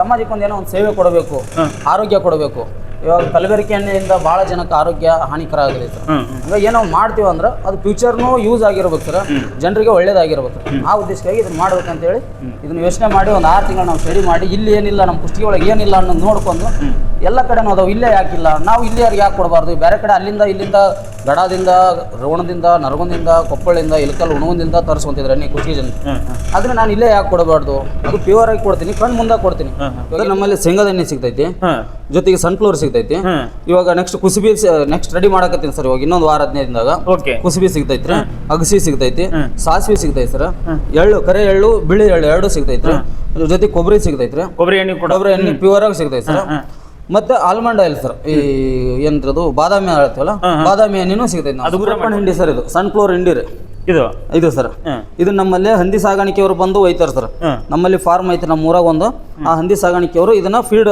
ಸಮಾಜಕ್ಕೆ ಒಂದು ಏನೋ ಒಂದು ಸೇವೆ ಕೊಡಬೇಕು ಆರೋಗ್ಯ ಕೊಡಬೇಕು. ಇವಾಗ ಕಲಬೆರಕೆ ಎಣ್ಣೆಯಿಂದ ಭಾಳ ಜನಕ್ಕೆ ಆರೋಗ್ಯ ಹಾನಿಕರ ಆಗಿದೆ ಸರ್ ಏನೋ ಮಾಡ್ತೀವಿ ಅಂದ್ರೆ ಅದು ಫ್ಯೂಚರ್ನು ಯೂಸ್ ಆಗಿರ್ಬೇಕು ಸರ್. ಜನರಿಗೆ ಒಳ್ಳೇದಾಗಿರ್ಬೇಕು ಆ ಉದ್ದೇಶಕ್ಕಾಗಿ ಇದನ್ನ ಮಾಡ್ಬೇಕಂತೇಳಿ ಇದನ್ನ ಯೋಚನೆ ಮಾಡಿ ಒಂದು ಆರು ತಿಂಗಳು ನಾವು ಸ್ಟಡಿ ಮಾಡಿ ಇಲ್ಲಿ ಏನಿಲ್ಲ ನಮ್ಮ ಪುಸ್ತಕ ಒಳಗೆ ಏನಿಲ್ಲ ಅನ್ನೋದು ನೋಡ್ಕೊಂಡು ಎಲ್ಲ ಕಡೆನೂ ಅದಾವೆ. ಇಲ್ಲೇ ಯಾಕಿಲ್ಲ. ನಾವು ಇಲ್ಲಿ ಯಾರಿಗೆ ಯಾಕೆ ಕೊಡಬಾರ್ದು? ಬೇರೆ ಕಡೆ ಅಲ್ಲಿಂದ ಇಲ್ಲಿಂದ ಗಡಾದಿಂದ ರೋಣದಿಂದ ನರಗುಂದಿಂದ ಕೊಪ್ಪಳಿಂದ ಇಲ್ಕಲ್ ಉಣುವಿಂದ ತರಿಸ್ಕೊಂತಿದ್ರೆ ನೀ ಕುಷ್ಟಿ ಜನ. ಅದನ್ನ ನಾನು ಇಲ್ಲೇ ಯಾಕೆ ಕೊಡಬಾರ್ದು? ಅದು ಪ್ಯೂರ್ ಆಗಿ ಕೊಡ್ತೀನಿ ಕಣ್ಣು ಮುಂದೆ ಕೊಡ್ತೀನಿ. ಇವಾಗ ನಮ್ಮಲ್ಲಿ ಶೇಂಗದ ಎಣ್ಣೆ ಸಿಗ್ತೈತಿ. ಜೊತೆಗೆ ಸನ್ಫ್ಲವರ್ ಸಿಗ್ತೈತಿ. ಇವಾಗ ನೆಕ್ಸ್ಟ್ ಕುಸುಬಿ ನೆಕ್ಸ್ಟ್ ರೆಡಿ ಮಾಡಕತ್ತೀನಿ ಸರ್ ಇವಾಗ. ಇನ್ನೊಂದು ವಾರ ಹದಿನೈದು ದಿನದಾಗ ಕುಸುಬಿ ಸಿಗ್ತೈತ್ರಿ ಅಗಸಿ ಸಿಗ್ತೈತಿ. ಸಾಸಿವೆ ಸಿಗ್ತೈತಿ ಸರ್ ಎಳ್ಳು ಕರೆ ಎಳ್ಳು ಬಿಳಿ ಎಳ್ಳು ಎರಡು ಸಿಗ್ತೈತ್ರಿ. ಅದ್ರ ಜೊತೆ ಕೊಬ್ಬರಿ ಸಿಗ್ತೈತ್ರಿ. ಕೊಬ್ಬರಿ ಎಣ್ಣೆ ಕೂಡ. ಕೊಬ್ಬರಿ ಎಣ್ಣೆ ಪ್ಯೂರ್ ಆಗಿ ಸಿಗ್ತೈತಿ ಸರ್. ಮತ್ತೆ ಆಲ್ಮಂಡ್ ಆಯಿಲ್ ಸರ್ ಈ ಏನಂತದ್ದು ಬಾದಾಮಿ ಹೇಳ್ತೀವಲ್ಲ ಬಾದಾಮಿ ಎಣ್ಣೆನೂ ಸಿಗುತ್ತೆ ಅದು ಗುರಪ್ಪನ ಹಿಂಡಿ ಸರ್ ಇದು ಸನ್ ಫ್ಲೋರ್ ಹಿಂಡಿ ರೀ. ಇದು? ಇದು ಸರ್. ಇದು ನಮ್ಮಲ್ಲಿ ಹಂದಿ ಸಾಗಾಣಿಕೆಯವರು ಬಂದು ಒಯ್ತಾರೆ ಸರ್. ನಮ್ಮಲ್ಲಿ ಫಾರ್ಮ್ ಐತೆ ನಮ್ಮ ಊರಾಗ ಒಂದು. ಆ ಹಂದಿ ಸಾಗಾಣಿಕೆಯವರು ಇದನ್ನ ಫೀಡ್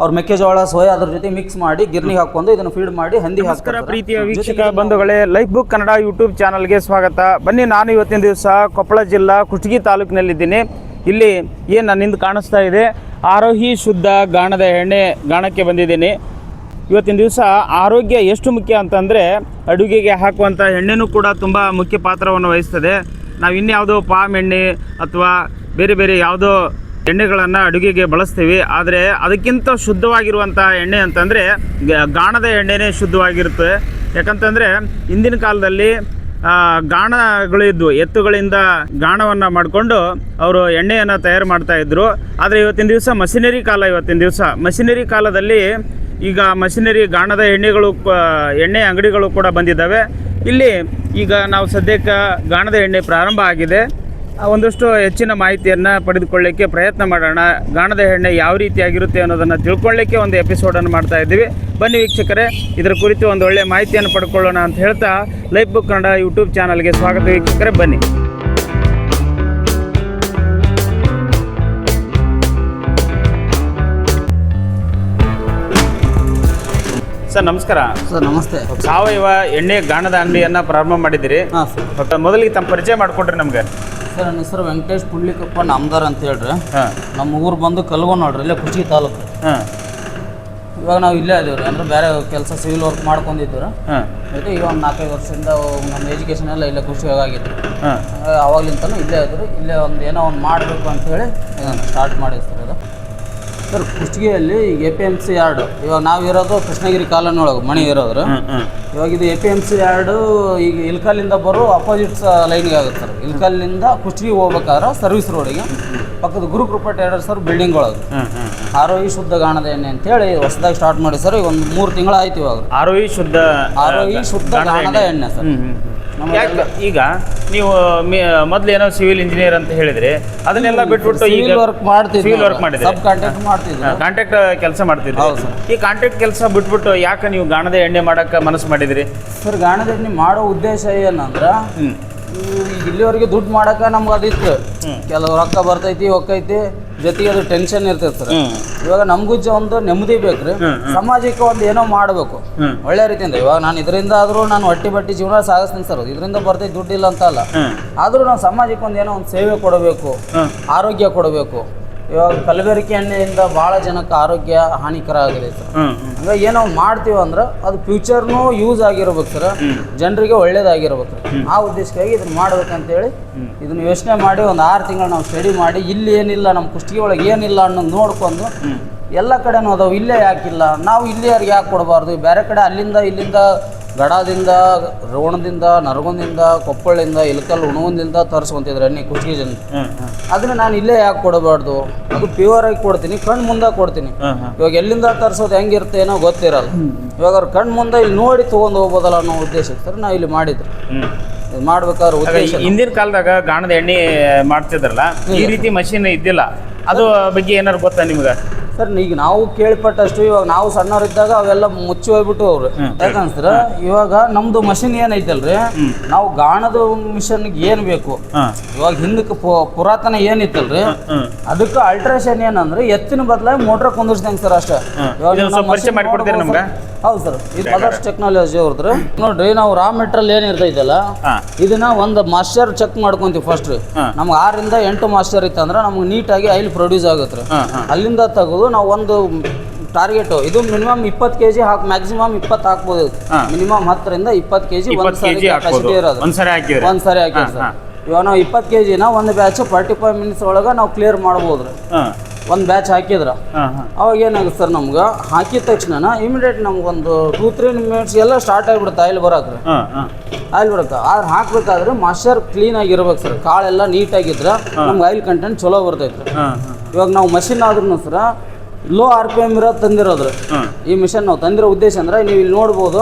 ಅವ್ರ ಮೆಕ್ಕೆಜೋಳ ಸೋಯಾ ಅದ್ರ ಜೊತೆ ಮಿಕ್ಸ್ ಮಾಡಿ ಗಿರ್ನಿ ಹಾಕೊಂಡು ಇದನ್ನ ಫೀಡ್ ಮಾಡಿ ಹಂದಿ ಹಾಕ್ತಾರೆ ಪ್ರೀತಿಯ ವೀಕ್ಷಕ ಬಂಧುಗಳೇ ಲೈಫ್ ಬುಕ್ ಕನ್ನಡ ಯೂಟ್ಯೂಬ್ ಚಾನಲ್ಗೆ ಸ್ವಾಗತ. ಬನ್ನಿ ನಾನು ಇವತ್ತಿನ ದಿವಸ ಕೊಪ್ಪಳ ಜಿಲ್ಲಾ ಕುಷ್ಟಗಿ ತಾಲೂಕಿನಲ್ಲಿದ್ದೀನಿ. ಇಲ್ಲಿ ಏನು ನನ್ನಿಂದ ಕಾಣಿಸ್ತಾ ಇದೆ. ಆರೋಹಿ ಶುದ್ಧ ಗಾಣದ ಎಣ್ಣೆ ಗಾಣಕ್ಕೆ ಬಂದಿದ್ದೀನಿ. ಇವತ್ತಿನ ದಿವಸ ಆರೋಗ್ಯ ಎಷ್ಟು ಮುಖ್ಯ ಅಂತಂದರೆ ಅಡುಗೆಗೆ ಹಾಕುವಂಥ ಎಣ್ಣೆನೂ ಕೂಡ ತುಂಬ ಮುಖ್ಯ ಪಾತ್ರವನ್ನು ವಹಿಸ್ತದೆ. ನಾವು ಇನ್ಯಾವುದೋ ಪಾಮ್ ಎಣ್ಣೆ ಅಥವಾ ಬೇರೆ ಬೇರೆ ಯಾವುದೋ ಎಣ್ಣೆಗಳನ್ನು ಅಡುಗೆಗೆ ಬಳಸ್ತೀವಿ. ಆದರೆ ಅದಕ್ಕಿಂತ ಶುದ್ಧವಾಗಿರುವಂಥ ಎಣ್ಣೆ ಅಂತಂದರೆ ಗಾಣದ ಎಣ್ಣೆನೇ ಶುದ್ಧವಾಗಿರುತ್ತೆ. ಯಾಕಂತಂದರೆ ಇಂದಿನ ಕಾಲದಲ್ಲಿ ಆ, ಗಾಣಗಳು ಇದ್ವು. ಎತ್ತುಗಳಿಂದ ಗಾಣವನ್ನು ಮಾಡಿಕೊಂಡು ಅವರು ಎಣ್ಣೆಯನ್ನು ತಯಾರು ಮಾಡ್ತಾ ಇದ್ರು. ಆದರೆ ಇವತ್ತಿನ ದಿವಸ ಮಷಿನರಿ ಕಾಲ ಇವತ್ತಿನ ದಿವಸ. ಮಷಿನರಿ ಕಾಲದಲ್ಲಿ ಈಗ ಮಷಿನರಿ ಗಾಣದ ಎಣ್ಣೆಗಳು ಎಣ್ಣೆ ಅಂಗಡಿಗಳು ಕೂಡ ಬಂದಿದ್ದಾವೆ. ಇಲ್ಲಿ ಈಗ ನಾವು ಸದ್ಯಕ್ಕೆ ಗಾಣದ ಎಣ್ಣೆ ಪ್ರಾರಂಭ ಆಗಿದೆ. ಒಂದಷ್ಟು ಹೆಚ್ಚಿನ ಮಾಹಿತಿಯನ್ನು ಪಡೆದುಕೊಳ್ಳಿಕ್ಕೆ ಪ್ರಯತ್ನ ಮಾಡೋಣ. ಗಾಣದ ಎಣ್ಣೆ ಯಾವ ರೀತಿಯಾಗಿರುತ್ತೆ ಅನ್ನೋದನ್ನು ತಿಳ್ಕೊಳ್ಳಿಕ್ಕೆ ಒಂದು ಎಪಿಸೋಡನ್ನು ಮಾಡ್ತಾ ಇದ್ದೀವಿ. ಬನ್ನಿ ವೀಕ್ಷಕರೇ ಇದರ ಕುರಿತು ಒಂದು ಒಳ್ಳೆಯ ಮಾಹಿತಿಯನ್ನು ಪಡ್ಕೊಳ್ಳೋಣ ಅಂತ ಹೇಳ್ತಾ ಲೈಫ್ ಬುಕ್ ಕನ್ನಡ ಯೂಟ್ಯೂಬ್ ಚಾನಲ್ಗೆ ಸ್ವಾಗತ ವೀಕ್ಷಕರೇ ಬನ್ನಿ. ಸರ್ ನಮಸ್ಕಾರ. ಸರ್ ನಮಸ್ತೆ. ಸಾವಯವ ಎಣ್ಣೆ ಗಾಣದ ಅಂಗಡಿಯನ್ನ ಪ್ರಾರಂಭ ಮಾಡಿದಿರಿ ಮೊದಲಿಗೆ ತಮ್ಮ ಪರಿಚಯ ಮಾಡಿಕೊಡ್ರಿ ನಮಗೆ. ಸರ್ ನನ್ನ ಹೆಸರು ವೆಂಕಟೇಶ್ ಪುಳ್ಳಿಕಪ್ಪ ನಮ್ದಾರ ಅಂತ ಹೇಳ್ರಿ. ನಮ್ಮ ಊರು ಬಂದು ಕಲ್ಗೋ ನೋಡ್ರಿ ಇಲ್ಲೇ ಕುಚಿ ತಾಲೂಕು. ಇವಾಗ ನಾವು ಇಲ್ಲೇ ಅದೇವ್ರಿ ಅಂದ್ರೆ ಬೇರೆ ಕೆಲಸ ಸಿವಿಲ್ ವರ್ಕ್ ಮಾಡ್ಕೊಂಡಿದ್ದೀವ್ರಿ. ಹಾಂ. ಇದು ಈಗ ಒಂದು ನಾಲ್ಕೈದು ವರ್ಷದಿಂದ ನಮ್ಮ ಎಜುಕೇಶನ್ ಎಲ್ಲ ಇಲ್ಲೇ ಕೃಷಿ ಆಗಿತ್ತು. ಹಾಂ. ಇಲ್ಲೇ ಇದ್ರು ಇಲ್ಲೇ ಒಂದು ಏನೋ ಒಂದು ಮಾಡಬೇಕು ಅಂತ ಹೇಳಿ ಸ್ಟಾರ್ಟ್ ಮಾಡಿದ್ರು. Sir ಕುಷ್ಟಗಿಯಲ್ಲಿ A P M C yard. ಇವಾಗ ನಾವಿರೋದು ಕೃಷ್ಣಗಿರಿ ಕಾಲೋನಿ ಒಳಗೆ ಮಣಿ ಇರೋದ್ರು ಇವಾಗ ಇದು A P M C yard ಈಗ ಇಲ್ಕಲ್ಲಿಂದ ಬರೋ ಅಪೋಸಿಟ್ ಲೈನ್ಗೆ ಆಗುತ್ತೆ ಸರ್. ಇಲ್ಕಲ್ಲಿಂದ ಕುಷ್ಟಗಿ ಹೋಗ್ಬೇಕಾದ್ರೆ ಸರ್ವಿಸ್ ರೋಡಿಗೆ ಪಕ್ಕದ ಗುರುಕೃಪ ಟೇಡರ್ ಸರ್ ಬಿಲ್ಡಿಂಗ್ ಒಳಗೆ. ಆರೋಹಿ ಶುದ್ಧ ಗಾಣದ ಎಣ್ಣೆ ಅಂತೇಳಿ ಹೊಸದಾಗಿ ಸ್ಟಾರ್ಟ್ ಮಾಡಿ ಸರ್. ಈಗ ಒಂದು ಮೂರು ತಿಂಗಳು ಆಯ್ತು ಇವಾಗ ಆರೋಹಿ ಶುದ್ಧ ಆರೋಹಿ ಶುದ್ಧ ಗಾಣದ ಎಣ್ಣೆ. ಸರ್. ಯಾಕೆ ಈಗ ನೀವು ಮೊದ್ಲು ಏನೋ ಸಿವಿಲ್ ಇಂಜಿನಿಯರ್ ಅಂತ ಹೇಳಿದ್ರಿ ಅದನ್ನೆಲ್ಲ ಬಿಟ್ಬಿಟ್ಟು ಈಗ ವರ್ಕ್ ಮಾಡ್ತೀವಿ ಸಿವಿಲ್ ವರ್ಕ್ ಮಾಡಿದ್ರೆ. ಕಾಂಟ್ರಾಕ್ಟ್ ಮಾಡ್ತಿದ್ವಿ ಕಾಂಟ್ರಾಕ್ಟ್ ಕೆಲಸ ಮಾಡ್ತಿದ್ರಿ. ಈ ಕಾಂಟ್ರಾಕ್ಟ್ ಕೆಲಸ ಬಿಟ್ಬಿಟ್ಟು ಯಾಕೆ ನೀವು ಗಾಣದ ಎಣ್ಣೆ ಮಾಡಕ್ಕೆ ಮನಸ್ಸು ಮಾಡಿದ್ರಿ? ಸರ್ ಗಾಣದ ಎಣ್ಣೆ ಮಾಡೋ ಉದ್ದೇಶ ಏನಂದ್ರ ಇಲ್ಲಿವರೆಗೆ ದುಡ್ಡು ಮಾಡಕ್ಕೆ ನಮ್ಗೆ ಅದಿತ್ತು. ಕೆಲವು ರೊಕ್ಕ ಬರ್ತೈತಿ ಹೋಗ್ತೈತಿ ಜೊತೆಗೆ ಅದು ಟೆನ್ಷನ್ ಇರ್ತೈತೆ ಸರ್ ಇವಾಗ ನಮಗೂ ಒಂದು ನೆಮ್ಮದಿ ಬೇಕ್ರಿ. ಸಮಾಜಕ್ಕೆ ಒಂದು ಏನೋ ಮಾಡಬೇಕು. ಒಳ್ಳೆ ರೀತಿಯಿಂದ. ಇವಾಗ ನಾನು ಇದರಿಂದ ಆದರೂ ನಾನು ಹೊಟ್ಟಿ ಬಟ್ಟಿ ಜೀವನ ಸಾಗಿಸ್ತೀನಿ ಸರ್. ಇದರಿಂದ ಬರ್ತೈತಿ ದುಡ್ಡು ಇಲ್ಲ ಅಂತ ಅಲ್ಲ. ಆದರೂ ನಾವು ಸಮಾಜಕ್ಕೆ ಒಂದು ಏನೋ ಒಂದು ಸೇವೆ ಕೊಡಬೇಕು. ಆರೋಗ್ಯ ಕೊಡಬೇಕು. ಇವಾಗ ಕಲಬೆರಕೆ ಎಣ್ಣೆಯಿಂದ ಭಾಳ ಜನಕ್ಕೆ ಆರೋಗ್ಯ ಹಾನಿಕರ ಆಗಿದೆ ಸರ್. ಹಂಗ ಏನೋ ಮಾಡ್ತೀವಿ ಅಂದ್ರೆ ಅದು ಫ್ಯೂಚರ್ನು ಯೂಸ್ ಆಗಿರ್ಬೇಕು ಸರ್. ಜನರಿಗೆ ಒಳ್ಳೇದಾಗಿರ್ಬೇಕು. ಆ ಉದ್ದೇಶಕ್ಕಾಗಿ ಇದನ್ನ ಮಾಡ್ಬೇಕಂತೇಳಿ ಇದನ್ನ ಯೋಚನೆ ಮಾಡಿ ಒಂದು ಆರು ತಿಂಗಳು ನಾವು ಸ್ಟಡಿ ಮಾಡಿ ಇಲ್ಲಿ ಏನಿಲ್ಲ ನಮ್ಮ ಕುಷ್ಟಿಗೆ ಒಳಗೆ ಏನಿಲ್ಲ ಅನ್ನೋದು ನೋಡ್ಕೊಂಡು ಎಲ್ಲ ಕಡೆನೂ ಅದಾವೆ ಇಲ್ಲೇ ಯಾಕಿಲ್ಲ ನಾವು ಇಲ್ಲಿ ಯಾರಿಗೆ ಯಾಕೆ ಕೊಡಬಾರ್ದು? ಬೇರೆ ಕಡೆ ಅಲ್ಲಿಂದ ಇಲ್ಲಿಂದ ಗಡಾದಿಂದ ರೋಣದಿಂದ ನರಗುಂದಿಂದ ಕೊಪ್ಪಳಿಂದ ಇಲ್ಕಲ್ ಉಣಗುಂದಿಂದ ತರಿಸ್ಕೊಂತಿದ್ರೆ ಎಣ್ಣೆ ಕುಷ್ಟಗಿ ಜನ. ಅದನ್ನ ನಾನು ಇಲ್ಲೇ ಯಾಕೆ ಕೊಡಬಾರ್ದು? ಅದು ಪ್ಯೂರ್ ಆಗಿ ಕೊಡ್ತೀನಿ ಕಣ್ಣು ಮುಂದೆ ಕೊಡ್ತೀನಿ. ಇವಾಗ ಎಲ್ಲಿಂದ ತರಿಸೋದು ಹೆಂಗಿರುತ್ತೆ ಏನೋ ಗೊತ್ತಿರಲ್ಲ. ಇವಾಗ ಅವ್ರ ಕಣ್ಣು ಮುಂದೆ ಇಲ್ಲಿ ನೋಡಿ ತೊಗೊಂಡು ಹೋಗ್ಬೋದಲ್ಲ ಅನ್ನೋ ಉದ್ದೇಶಕ್ಕೆ ಸರ್ ನಾವು ಇಲ್ಲಿ ಮಾಡಿದ್ರು. ಇದು ಮಾಡ್ಬೇಕಾದ್ರೆ ಉದ್ದೇಶ ಹಿಂದಿನ ಕಾಲದಾಗ ಗಾಣದ ಎಣ್ಣೆ ಮಾಡ್ತಿದ್ರಲ್ಲ ಈ ರೀತಿ ಮಷಿನ್ ಇದ್ದಿಲ್ಲ. ಅದು ಬಗ್ಗೆ ಏನಾರು ಗೊತ್ತಾ ನಿಮ್ಗೆ? ಸರ್ ಈಗ ನಾವು ಕೇಳ್ಪಟ್ಟಷ್ಟು ಇವಾಗ ನಾವು ಸಣ್ಣವರಿದ್ದಾಗ ಅವೆಲ್ಲ ಮುಚ್ಚಿ ಹೋಗ್ಬಿಟ್ಟು ಅವ್ರು. ಯಾಕಂದ್ರ ಇವಾಗ ನಮ್ದು ಮಷಿನ್ ಏನೈತಲ್ರಿ? ನಾವು ಗಾಣದ ಮಿಷನ್ ಏನ್ ಬೇಕು? ಇವಾಗ ಹಿಂದಕ್ಕೆ ಪುರಾತನ ಏನಿತ್ತಲ್ರಿ. ಅದಕ್ಕೆ ಅಲ್ಟ್ರೇಷನ್ ಏನಂದ್ರೆ ಎತ್ತಿನ ಬದಲಾಗಿ ಮೋಟ್ರ್ ಕುಂದಿರ್ಸ್ದಂಗೆ ಸರ್ ಅಷ್ಟೇ. ಇವಾಗ ಹೌದು ಸರ್. ಇದು ಮದರ್ಸ್ ಟೆಕ್ನಾಲಜಿ ಅವ್ರದ್ದು. ನೋಡ್ರಿ ನಾವು ರಾ ಮೆಟೀರಿಯಲ್ ಏನ್ ಇರ್ತೈತಲ್ಲ ಇದನ್ನ ಒಂದು ಮಾಸ್ಟರ್ ಚೆಕ್ ಮಾಡ್ಕೊಂತೀವಿ ಫಸ್ಟ್. ನಮ್ಗೆ ಆರರಿಂದ ಎಂಟು ಮಾಸ್ಟರ್ ಇತ್ತಂದ್ರೆ ನಮ್ಗೆ ನೀಟಾಗಿ ಆಯಿಲ್ ಪ್ರೊಡ್ಯೂಸ್ ಆಗುತ್ತೆ. ಅಲ್ಲಿಂದ ತೆಗೆದು ನಾವು ಒಂದು ಟಾರ್ಗೆಟ್ ಇದು ಮಿನಿಮಮ್ ಇಪ್ಪತ್ತು ಕೆ ಜಿ ಹಾಕಿ ಮ್ಯಾಕ್ಸಿಮಮ್ ಇಪ್ಪತ್ತು ಹಾಕ್ಬೋದು. ಮಿನಿಮಮ್ ಹತ್ತರಿಂದ ಇಪ್ಪತ್ತು ಕೆ ಜಿ ಒಂದು ಸಾರಿ ಕೆಪಾಸಿಟಿ ಇರೋದು. ಒಂದು ಸಾರಿ ಹಾಕಿ ಸರ್. ಇವಾಗ ನಾವು ಇಪ್ಪತ್ತು ಕೆ ಜಿನ ಒಂದು ಬ್ಯಾಚ್ ಫಾರ್ಟಿ ಫೈವ್ ಮಿನಿಟ್ಸ್ ಒಳಗೆ ನಾವು ಕ್ಲಿಯರ್ ಮಾಡ್ಬೋದು ಒಂದು ಬ್ಯಾಚ್ ಹಾಕಿದ್ರೆ. ಅವಾಗ ಏನಾಗುತ್ತೆ ಸರ್ ನಮ್ಗೆ? ಹಾಕಿದ ತಕ್ಷಣ ಇಮಿಡಿಯೇಟ್ ನಮ್ಗೊಂದು ಟೂ ತ್ರೀ ಮಿನಿಟ್ಸ್ ಎಲ್ಲ ಸ್ಟಾರ್ಟ್ ಆಗಿಬಿಡುತ್ತೆ ಆಯಿಲ್ ಬರೋದ್ರೆ ಆಯಿಲ್ ಬರುತ್ತೆ ಆದ್ರೆ ಹಾಕ್ಬೇಕಾದ್ರೆ ಮಾಸ್ಟರ್ ಕ್ಲೀನ್ ಆಗಿರ್ಬೇಕು ಸರ್ ಕಾಳೆಲ್ಲ ನೀಟಾಗಿದ್ರೆ ನಮ್ಗೆ ಆಯಿಲ್ ಕಂಟೆಂಟ್ ಚಲೋ ಬರ್ತೈತೆ ಇವಾಗ ನಾವು ಮಷಿನ್ ಆದ್ರೂ ಸರ ಲೋ ಆರ್ ಪಿ ಎಂ ಇರೋದು ತಂದಿರೋದು. ಹಾಂ. ಈ ಮಿಷನ್ ನಾವು ತಂದಿರೋ ಉದ್ದೇಶ ಅಂದ್ರೆ ನೀವು ಇಲ್ಲಿ ನೋಡ್ಬೋದು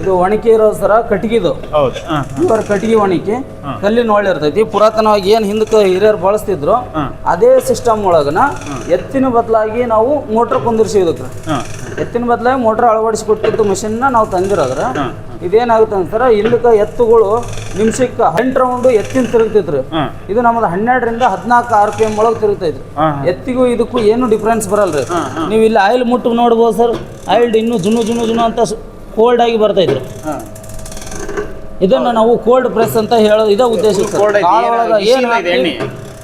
ಇದು ಒಣಕೆ ಇರೋ ಸರ ಕಟ್ಗಿದು. ಹೌದು. ಹಾಂ. ಇವ್ರ ಕಟ್ಗಿ ಒಣಗಿ ಕಲ್ಲಿನ ಒಳ್ಳೆ ಇರ್ತೈತಿ. ಪುರಾತನವಾಗಿ ಏನು ಹಿಂದಕ್ಕೆ ಹಿರಿಯರು ಬಳಸ್ತಿದ್ರು ಅದೇ ಸಿಸ್ಟಮ್ ಒಳಗನ ಎತ್ತಿನ ಬದಲಾಗಿ ನಾವು ಮೋಟ್ರ್ ಕುಂದಿರ್ಸಿ ಇದಕ್ಕ. ಎತ್ತಿನ ಬದಲಾಗಿ ಮೋಟ್ರ್ ಅಳವಡಿಸಿಕೊಟ್ಟಿದ್ದು ನ ನಾವು ತಂದಿರೋದ್ರ. ಇದೇನಾಗುತ್ತೆ ಅಂತಾರ ಇಲ್ಲಕ್ಕೆ ಎತ್ತುಗಳು ನಿಮಿಷಕ್ಕೆ ಹಂಟ್ ರೌಂಡು ಎತ್ತಿನ ತಿರುಗ್ತಿದ್ರು ಇದು ನಮ್ಮದು ಹನ್ನೆರಡರಿಂದ ಹದಿನಾಲ್ಕು ಆರ್ ಪಿ ಎಂ ಒಳಗೆ ತಿರುಗ್ತೈತ್ರಿ ಎತ್ತಿಗೂ ಇದಕ್ಕೂ ಏನು ಡಿಫ್ರೆನ್ಸ್ ಬರಲ್ರಿ. ನೀವು ಇಲ್ಲಿ ಆಯಿಲ್ ಮುಟ್ಟು ನೋಡ್ಬೋದು ಸರ್. ಆಯಿಲ್ ಇನ್ನೂ ಜುನು ಜುನು ಜುನು ಅಂತ ಕೋಲ್ಡ್ ಆಗಿ ಬರ್ತಾ ಇದ್ರು. ಇದನ್ನ ನಾವು ಕೋಲ್ಡ್ ಪ್ರೆಸ್ ಅಂತ ಹೇಳೋದು ಇದೇ ಉದ್ದೇಶ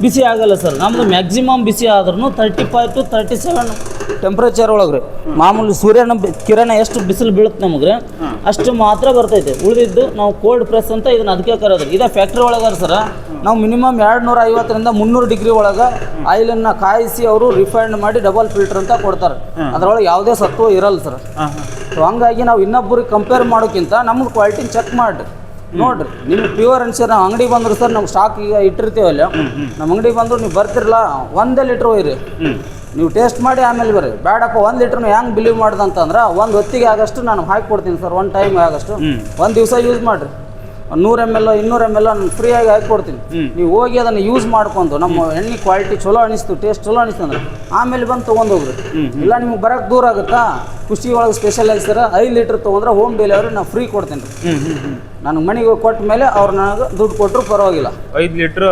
ಬಿಸಿ ಆಗಲ್ಲ ಸರ್. ನಮ್ದು ಮ್ಯಾಕ್ಸಿಮಮ್ ಬಿಸಿ ಆದ್ರೂ thirty five to thirty seven temperature ಒಳಗ್ರಿ. ರೀ ಮಾಮೂಲಿ ಸೂರ್ಯನ ಕಿರಣ ಎಷ್ಟು ಬಿಸಿಲು ಬೀಳುತ್ತೆ ನಮಗೆ ಅಷ್ಟು ಮಾತ್ರ ಬರ್ತೈತೆ. ಉಳಿದಿದ್ದು ನಾವು ಕೋಲ್ಡ್ ಪ್ರೆಸ್ ಅಂತ ಇದನ್ನ ಅದಕ್ಕೆ ಕರೋದ್ರಿ ಇದೇ ಫ್ಯಾಕ್ಟ್ರಿ ಒಳಗಾರ ಸರ. ನಾವು ಮಿನಿಮಮ್ ಎರಡು ನೂರ ಐವತ್ತರಿಂದ ಮುನ್ನೂರು ಡಿಗ್ರಿ ಒಳಗೆ ಆಯಿಲನ್ನು ಕಾಯಿಸಿ ಅವರು ರಿಫೈಂಡ್ ಮಾಡಿ ಡಬಲ್ ಫಿಲ್ಟರ್ ಅಂತ ಕೊಡ್ತಾರೆ. ಅದರೊಳಗೆ ಯಾವುದೇ ಸತ್ವ ಇರಲ್ಲ ಸರ್. ಸೊ ಹಂಗಾಗಿ ನಾವು ಇನ್ನೊಬ್ಬರಿಗೆ ಕಂಪೇರ್ ಮಾಡೋಕ್ಕಿಂತ ನಮ್ಗೆ ಕ್ವಾಲಿಟಿನ ಚೆಕ್ ಮಾಡಿರಿ. ನೋಡ್ರಿ ನಿಮ್ಗೆ ಪ್ಯೂರ್ ಅನ್ಸರ್ ನಾವು ಅಂಗಡಿ ಬಂದ್ರು ಸರ್ ನಮ್ಗೆ ಸ್ಟಾಕ್ ಈಗ ಇಟ್ಟಿರ್ತೀವಲ್ಲ ನಮ್ಮ ಅಂಗಡಿ ಬಂದ್ರು ನೀವು ಬರ್ತಿರಲ್ಲ ಒಂದೇ ಲೀಟ್ರ್ ಒಯ್ಯಿರಿ ನೀವು ಟೇಸ್ಟ್ ಮಾಡಿ ಆಮೇಲೆ ಬರ್ರಿ. ಬೇಡಪ್ಪ ಒಂದು ಲೀಟ್ರ್ನ ಹೆಂಗೆ ಬಿಲೀವ್ ಮಾಡ್ದಂತಂದ್ರೆ ಒಂದು ಹೊತ್ತಿಗೆ ಆಗಷ್ಟು ನಾನು ಹಾಕಿ ಕೊಡ್ತೀನಿ ಸರ್ ಒಂದು ಟೈಮ್ ಆಗಷ್ಟು. ಒಂದು ದಿವಸ ಯೂಸ್ ಮಾಡಿರಿ. ಒಂದು ನೂರು ಎಂ ಎಲ್ ಇನ್ನೂರು ಎಂ ಎಲ್ ನಾನು ಫ್ರೀಯಾಗಿ ಹಾಕ್ಕೊಡ್ತೀನಿ. ನೀವು ಹೋಗಿ ಅದನ್ನು ಯೂಸ್ ಮಾಡ್ಕೊಂಡು ನಮ್ಮ ಎಣ್ಣೆ ಕ್ವಾಲಿಟಿ ಚಲೋ ಅನಿಸ್ತು ಟೇಸ್ಟ್ ಚಲೋ ಅನಿಸ್ತು ಅಂದ್ರೆ ಆಮೇಲೆ ಬಂದು ತೊಗೊಂಡೋಗ್ರಿ. ಇಲ್ಲ ನಿಮ್ಗೆ ಬರೋಕ್ಕೆ ದೂರ ಆಗುತ್ತಾ? ಖುಷಿ ಒಳಗೆ ಸ್ಪೆಷಲ್ ಆಗಿ ಸರ್ ಐದು ಲೀಟ್ರ್ ತೊಗೊಂಡ್ರೆ ಹೋಮ್ ಡೆಲಿವರಿ ನಾನು ಫ್ರೀ ಕೊಡ್ತೀನಿ. ರೀ ನನಗೆ ಮನೆಗೆ ಕೊಟ್ಟ ಮೇಲೆ ಅವ್ರು ನನಗೆ ದುಡ್ಡು ಕೊಟ್ಟರು ಪರವಾಗಿಲ್ಲ. ಐದು ಲೀಟ್ರ್